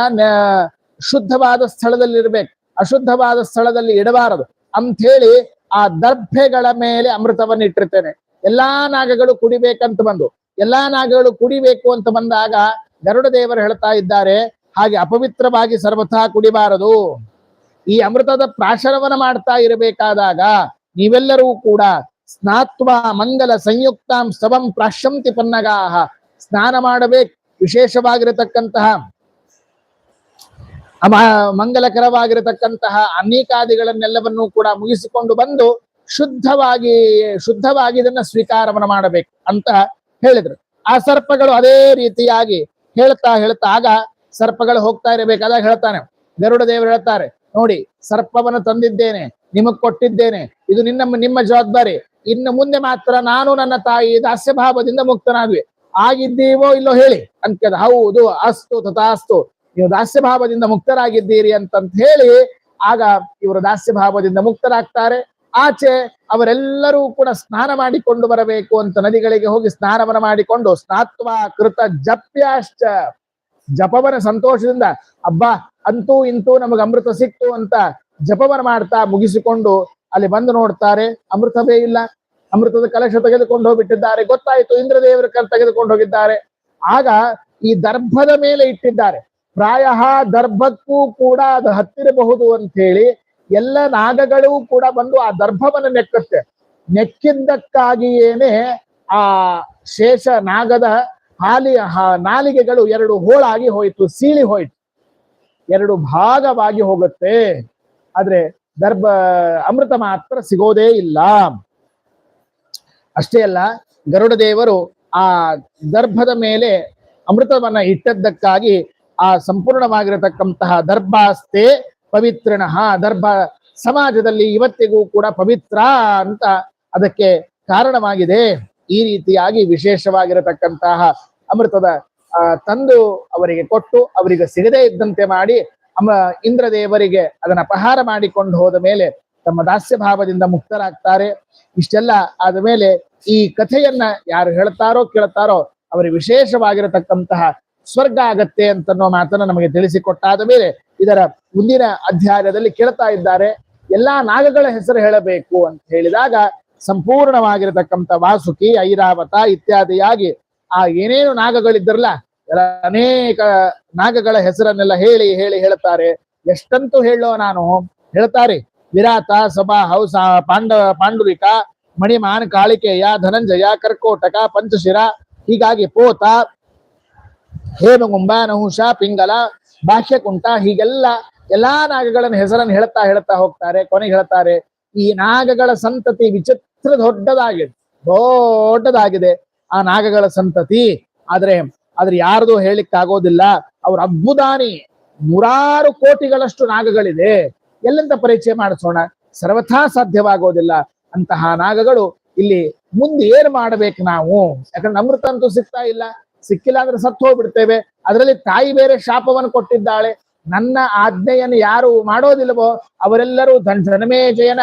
ಶುದ್ಧವಾದ ಸ್ಥಳದಲ್ಲಿ ಇರ್ಬೇಕು ಅಶುದ್ಧವಾದ ಸ್ಥಳದಲ್ಲಿ ಇಡಬಾರದು. ಅಂತ ಹೇಳಿ ಆ ದರ್ಭೆಗಳ ಮೇಲೆ ಅಮೃತವನ್ನ ಇಟ್ಟಿರ್ತೇನೆ. ಎಲ್ಲಾ ನಾಗಗಳು ಕುಡಿಬೇಕಂತ ಬಂದು, ಎಲ್ಲಾ ನಾಗಗಳು ಕುಡಿಬೇಕು ಅಂತ ಬಂದಾಗ ಗರುಡ ದೇವರು ಹೇಳ್ತಾ ಇದ್ದಾರೆ ಹಾಗೆ ಅಪವಿತ್ರವಾಗಿ ಸರ್ವಥಾ ಕುಡಿಬಾರದು. ಈ ಅಮೃತದ ಪ್ರಾಶನವನ ಮಾಡ್ತಾ ಇರಬೇಕಾದಾಗ ನೀವೆಲ್ಲರೂ ಕೂಡ ಸ್ನಾತ್ವ ಮಂಗಲ ಸಂಯುಕ್ತಾಂ ಸ್ತವಂ ಪ್ರಾಶಂತಿ ಪನ್ನಗಾಹ. ಸ್ನಾನ ಮಾಡಬೇಕು. ವಿಶೇಷವಾಗಿರತಕ್ಕಂತಹ ಮಂಗಲಕರವಾಗಿರತಕ್ಕಂತಹ ಅನೇಕಾದಿಗಳನ್ನೆಲ್ಲವನ್ನೂ ಕೂಡ ಮುಗಿಸಿಕೊಂಡು ಬಂದು ಶುದ್ಧವಾಗಿ ಶುದ್ಧವಾಗಿ ಇದನ್ನ ಸ್ವೀಕಾರವನ್ನು ಮಾಡಬೇಕು ಅಂತ ಹೇಳಿದ್ರು. ಆ ಸರ್ಪಗಳು ಅದೇ ರೀತಿಯಾಗಿ ಹೇಳ್ತಾ ಹೇಳ್ತಾ ಆಗ ಸರ್ಪಗಳು ಹೋಗ್ತಾ ಇರಬೇಕಾದಾಗ ಹೇಳ್ತಾನೆ. ಗರುಡ ದೇವರು ಹೇಳ್ತಾರೆ, ನೋಡಿ, ಸರ್ಪವನ್ನು ತಂದಿದ್ದೇನೆ, ನಿಮಗ್ ಕೊಟ್ಟಿದ್ದೇನೆ, ಇದು ನಿನ್ನ ನಿಮ್ಮ ಜವಾಬ್ದಾರಿ. ಇನ್ನು ಮುಂದೆ ಮಾತ್ರ ನಾನು ನನ್ನ ತಾಯಿ ದಾಸ್ಯ ಭಾವದಿಂದ ಮುಕ್ತನಾದ್ವಿ. ಆಗಿದ್ದೀವೋ ಇಲ್ಲೋ ಹೇಳಿ. ಅಂತ. ಹೌದು, ಅಸ್ತು, ತಥಾಸ್ತು. ನೀವು ದಾಸ್ಯ ಭಾವದಿಂದ ಮುಕ್ತರಾಗಿದ್ದೀರಿ ಅಂತಂತ ಹೇಳಿ, ಆಗ ಇವರು ದಾಸ್ಯ ಭಾವದಿಂದ ಮುಕ್ತರಾಗ್ತಾರೆ. ಆಚೆ ಅವರೆಲ್ಲರೂ ಕೂಡ ಸ್ನಾನ ಮಾಡಿಕೊಂಡು ಬರಬೇಕು ಅಂತ ನದಿಗಳಿಗೆ ಹೋಗಿ ಸ್ನಾನವನ್ನ ಮಾಡಿಕೊಂಡು ಸ್ನಾತ್ವ ಕೃತ ಜಪ್ಯಾಶ್ಚ ಜಪವನ ಸಂತೋಷದಿಂದ, ಅಬ್ಬಾ, ಅಂತೂ ಇಂತೂ ನಮಗೆ ಅಮೃತ ಸಿಕ್ತು ಅಂತ ಜಪವನ ಮಾಡ್ತಾ ಮುಗಿಸಿಕೊಂಡು ಅಲ್ಲಿ ಬಂದು ನೋಡ್ತಾರೆ, ಅಮೃತವೇ ಇಲ್ಲ. ಅಮೃತದ ಕಲಶ ತೆಗೆದುಕೊಂಡು ಹೋಗ್ಬಿಟ್ಟಿದ್ದಾರೆ. ಗೊತ್ತಾಯ್ತು, ಇಂದ್ರದೇವರ ಕಲ್ ತೆಗೆದುಕೊಂಡು ಹೋಗಿದ್ದಾರೆ. ಆಗ ಈ ದರ್ಭದ ಮೇಲೆ ಇಟ್ಟಿದ್ದಾರೆ. ಪ್ರಾಯ ದರ್ಭಕ್ಕೂ ಕೂಡ ಅದು ಹತ್ತಿರಬಹುದು ಅಂತ ಹೇಳಿ ಎಲ್ಲ ನಾಗಗಳೂ ಕೂಡ ಬಂದು ಆ ದರ್ಭವನ್ನು ನೆಕ್ಕುತ್ತೆ. ನೆಕ್ಕಿದ್ದಕ್ಕಾಗಿಯೇನೆ ಆ ಶೇಷ ನಾಗದ ಹಾಲಿ ನಾಲಿಗೆಗಳು ಎರಡು ಹೋಳಾಗಿ ಹೋಯಿತು, ಸೀಳಿ ಹೋಯಿತು. ಎರಡು ಭಾಗವಾಗಿ ಹೋಗುತ್ತೆ. ಆದ್ರೆ ದರ್ಭ, ಅಮೃತ ಮಾತ್ರ ಸಿಗೋದೇ ಇಲ್ಲ. ಅಷ್ಟೇ ಅಲ್ಲ ಗರುಡ ದೇವರು ಆ ದರ್ಭದ ಮೇಲೆ ಅಮೃತವನ್ನ ಇಟ್ಟದ್ದಕ್ಕಾಗಿ ಆ ಸಂಪೂರ್ಣವಾಗಿರತಕ್ಕಂತಹ ದರ್ಭಾಸ್ತೆ ಪವಿತ್ರನಃ ದರ್ಭ ಸಮಾಜದಲ್ಲಿ ಇವತ್ತಿಗೂ ಕೂಡ ಪವಿತ್ರ ಅಂತ ಅದಕ್ಕೆ ಕಾರಣವಾಗಿದೆ. ಈ ರೀತಿಯಾಗಿ ವಿಶೇಷವಾಗಿರತಕ್ಕಂತಹ ಅಮೃತದ ತಂದು ಅವರಿಗೆ ಕೊಟ್ಟು ಅವರಿಗೆ ಸಿಗದೇ ಇದ್ದಂತೆ ಮಾಡಿ ಅಮ, ಇಂದ್ರದೇವರಿಗೆ ಅದನ್ನ ಅಪಹಾರ ಮಾಡಿಕೊಂಡು ಹೋದ ಮೇಲೆ ತಮ್ಮ ದಾಸ್ಯ ಭಾವದಿಂದ ಮುಕ್ತರಾಗ್ತಾರೆ. ಇಷ್ಟೆಲ್ಲ ಆದ ಮೇಲೆ ಈ ಕಥೆಯನ್ನ ಯಾರು ಹೇಳ್ತಾರೋ ಕೇಳ್ತಾರೋ ಅವರಿಗೆ ವಿಶೇಷವಾಗಿರತಕ್ಕಂತಹ ಸ್ವರ್ಗ ಆಗತ್ತೆ ಅಂತನ್ನೋ ಮಾತನ್ನ ನಮಗೆ ತಿಳಿಸಿಕೊಟ್ಟಾದ ಮೇಲೆ ಇದರ ಮುಂದಿನ ಅಧ್ಯಾಯದಲ್ಲಿ ಕೇಳ್ತಾ ಇದ್ದಾರೆ. ಎಲ್ಲಾ ನಾಗಗಳ ಹೆಸರು ಹೇಳಬೇಕು ಅಂತ ಹೇಳಿದಾಗ ಸಂಪೂರ್ಣವಾಗಿರತಕ್ಕಂಥ ವಾಸುಕಿ, ಐರಾವತ ಇತ್ಯಾದಿಯಾಗಿ ಆ ಏನೇನು ನಾಗಗಳಿದ್ದರಲ್ಲ ಅನೇಕ ನಾಗಗಳ ಹೆಸರನ್ನೆಲ್ಲ ಹೇಳಿ ಹೇಳಿ ಹೇಳ್ತಾರೆ ಎಷ್ಟಂತೂ ಹೇಳೋ ನಾನು ಹೇಳ್ತಾರೆ ವಿರಾತ, ಸಭಾ, ಹೌಸ, ಪಾಂಡ, ಪಾಂಡುರಿಕ, ಮಣಿಮಾನ್, ಕಾಳಿಕೆಯ, ಧನಂಜಯ, ಕರ್ಕೋಟಕ, ಪಂಚಶಿರ, ಹೀಗಾಗಿ ಪೋತ, ಹೇಮಗುಂಬ, ನಹುಷ, ಪಿಂಗಲ, ಬಾಹ್ಯಕುಂಟ, ಹೀಗೆಲ್ಲ ಎಲ್ಲಾ ನಾಗಗಳನ್ನ ಹೆಸರನ್ನು ಹೇಳ್ತಾ ಹೇಳ್ತಾ ಹೋಗ್ತಾರೆ, ಕೊನೆಗೆ ಹೇಳ್ತಾರೆ ಈ ನಾಗಗಳ ಸಂತತಿ ವಿಚಿತ್ರ ದೊಡ್ಡದಾಗಿದೆ ದೊಡ್ಡದಾಗಿದೆ. ಆ ನಾಗಗಳ ಸಂತತಿ. ಆದ್ರೆ ಆದ್ರೆ ಯಾರ್ದು ಹೇಳಿಕ್ಕಾಗೋದಿಲ್ಲ, ಅವ್ರ ಅದ್ಭುತಾನಿ ನೂರಾರು ಕೋಟಿಗಳಷ್ಟು ನಾಗಗಳಿದೆ. ಎಲ್ಲಿಂದ ಪರಿಚಯ ಮಾಡಿಸೋಣ? ಸರ್ವಥಾ ಸಾಧ್ಯವಾಗೋದಿಲ್ಲ. ಅಂತಹ ನಾಗಗಳು ಇಲ್ಲಿ ಮುಂದೆ ಏನ್ ಮಾಡ್ಬೇಕು ನಾವು? ಯಾಕಂದ್ರೆ ಅಮೃತ ಅಂತೂ ಸಿಗ್ತಾ ಇಲ್ಲ. ಸಿಕ್ಕಿಲ್ಲ ಅಂದ್ರೆ ಸತ್ತು ಹೋಗ್ಬಿಡ್ತೇವೆ. ಅದರಲ್ಲಿ ತಾಯಿ ಬೇರೆ ಶಾಪವನ್ನು ಕೊಟ್ಟಿದ್ದಾಳೆ. ನನ್ನ ಆಜ್ಞೆಯನ್ನು ಯಾರು ಮಾಡೋದಿಲ್ಲವೋ ಅವರೆಲ್ಲರೂ ಧನ್ ಧನಮೇಜಯನ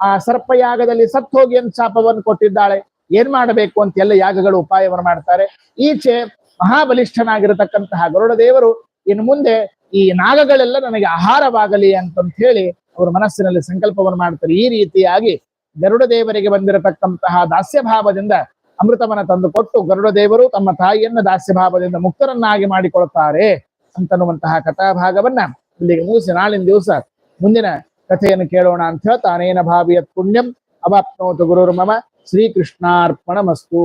ಆ ಸರ್ಪಯಾಗದಲ್ಲಿ ಸತ್ತು ಹೋಗಿ ಅಂತ ಶಾಪವನ್ನು ಕೊಟ್ಟಿದ್ದಾಳೆ? ಏನ್ ಮಾಡಬೇಕು ಅಂತ ಎಲ್ಲ ಯಾಗಗಳು ಉಪಾಯವನ್ನು ಮಾಡ್ತಾರೆ. ಈಚೆ ಮಹಾಬಲಿಷ್ಠನಾಗಿರತಕ್ಕಂತಹ ಗರುಡ ದೇವರು ಇನ್ನು ಮುಂದೆ ಈ ನಾಗಗಳೆಲ್ಲ ನನಗೆ ಆಹಾರವಾಗಲಿ ಅಂತಂತ ಹೇಳಿ ಅವ್ರ ಮನಸ್ಸಿನಲ್ಲಿ ಸಂಕಲ್ಪವನ್ನು ಮಾಡ್ತಾರೆ. ಈ ರೀತಿಯಾಗಿ ಗರುಡ ದೇವರಿಗೆ ಬಂದಿರತಕ್ಕಂತಹ ದಾಸ್ಯ ಭಾವದಿಂದ ಅಮೃತವನ್ನ ತಂದು ಕೊಟ್ಟು ಗರುಡ ದೇವರು ತಮ್ಮ ತಾಯಿಯನ್ನ ದಾಸ್ಯ ಭಾವದಿಂದ ಮುಕ್ತರನ್ನಾಗಿ ಮಾಡಿಕೊಳ್ತಾರೆ ಅಂತನ್ನುವಂತಹ ಕಥಾಭಾಗವನ್ನ ಇಲ್ಲಿಗೆ ಮುಗಿಸಿ ನಾಳಿನ ದಿವಸ ಮುಂದಿನ ಕಥೆಯನ್ನು ಕೇಳೋಣ ಅಂತ ಹೇಳ್ತಾ ಅನೇನ ಭಾವಿಯತ್ ಪುಣ್ಯಂ ಅವಾಪ್ನೋತು ಗುರುರ್ಮಮ ಶ್ರೀಕೃಷ್ಣಾರ್ಪಣಮಸ್ತು.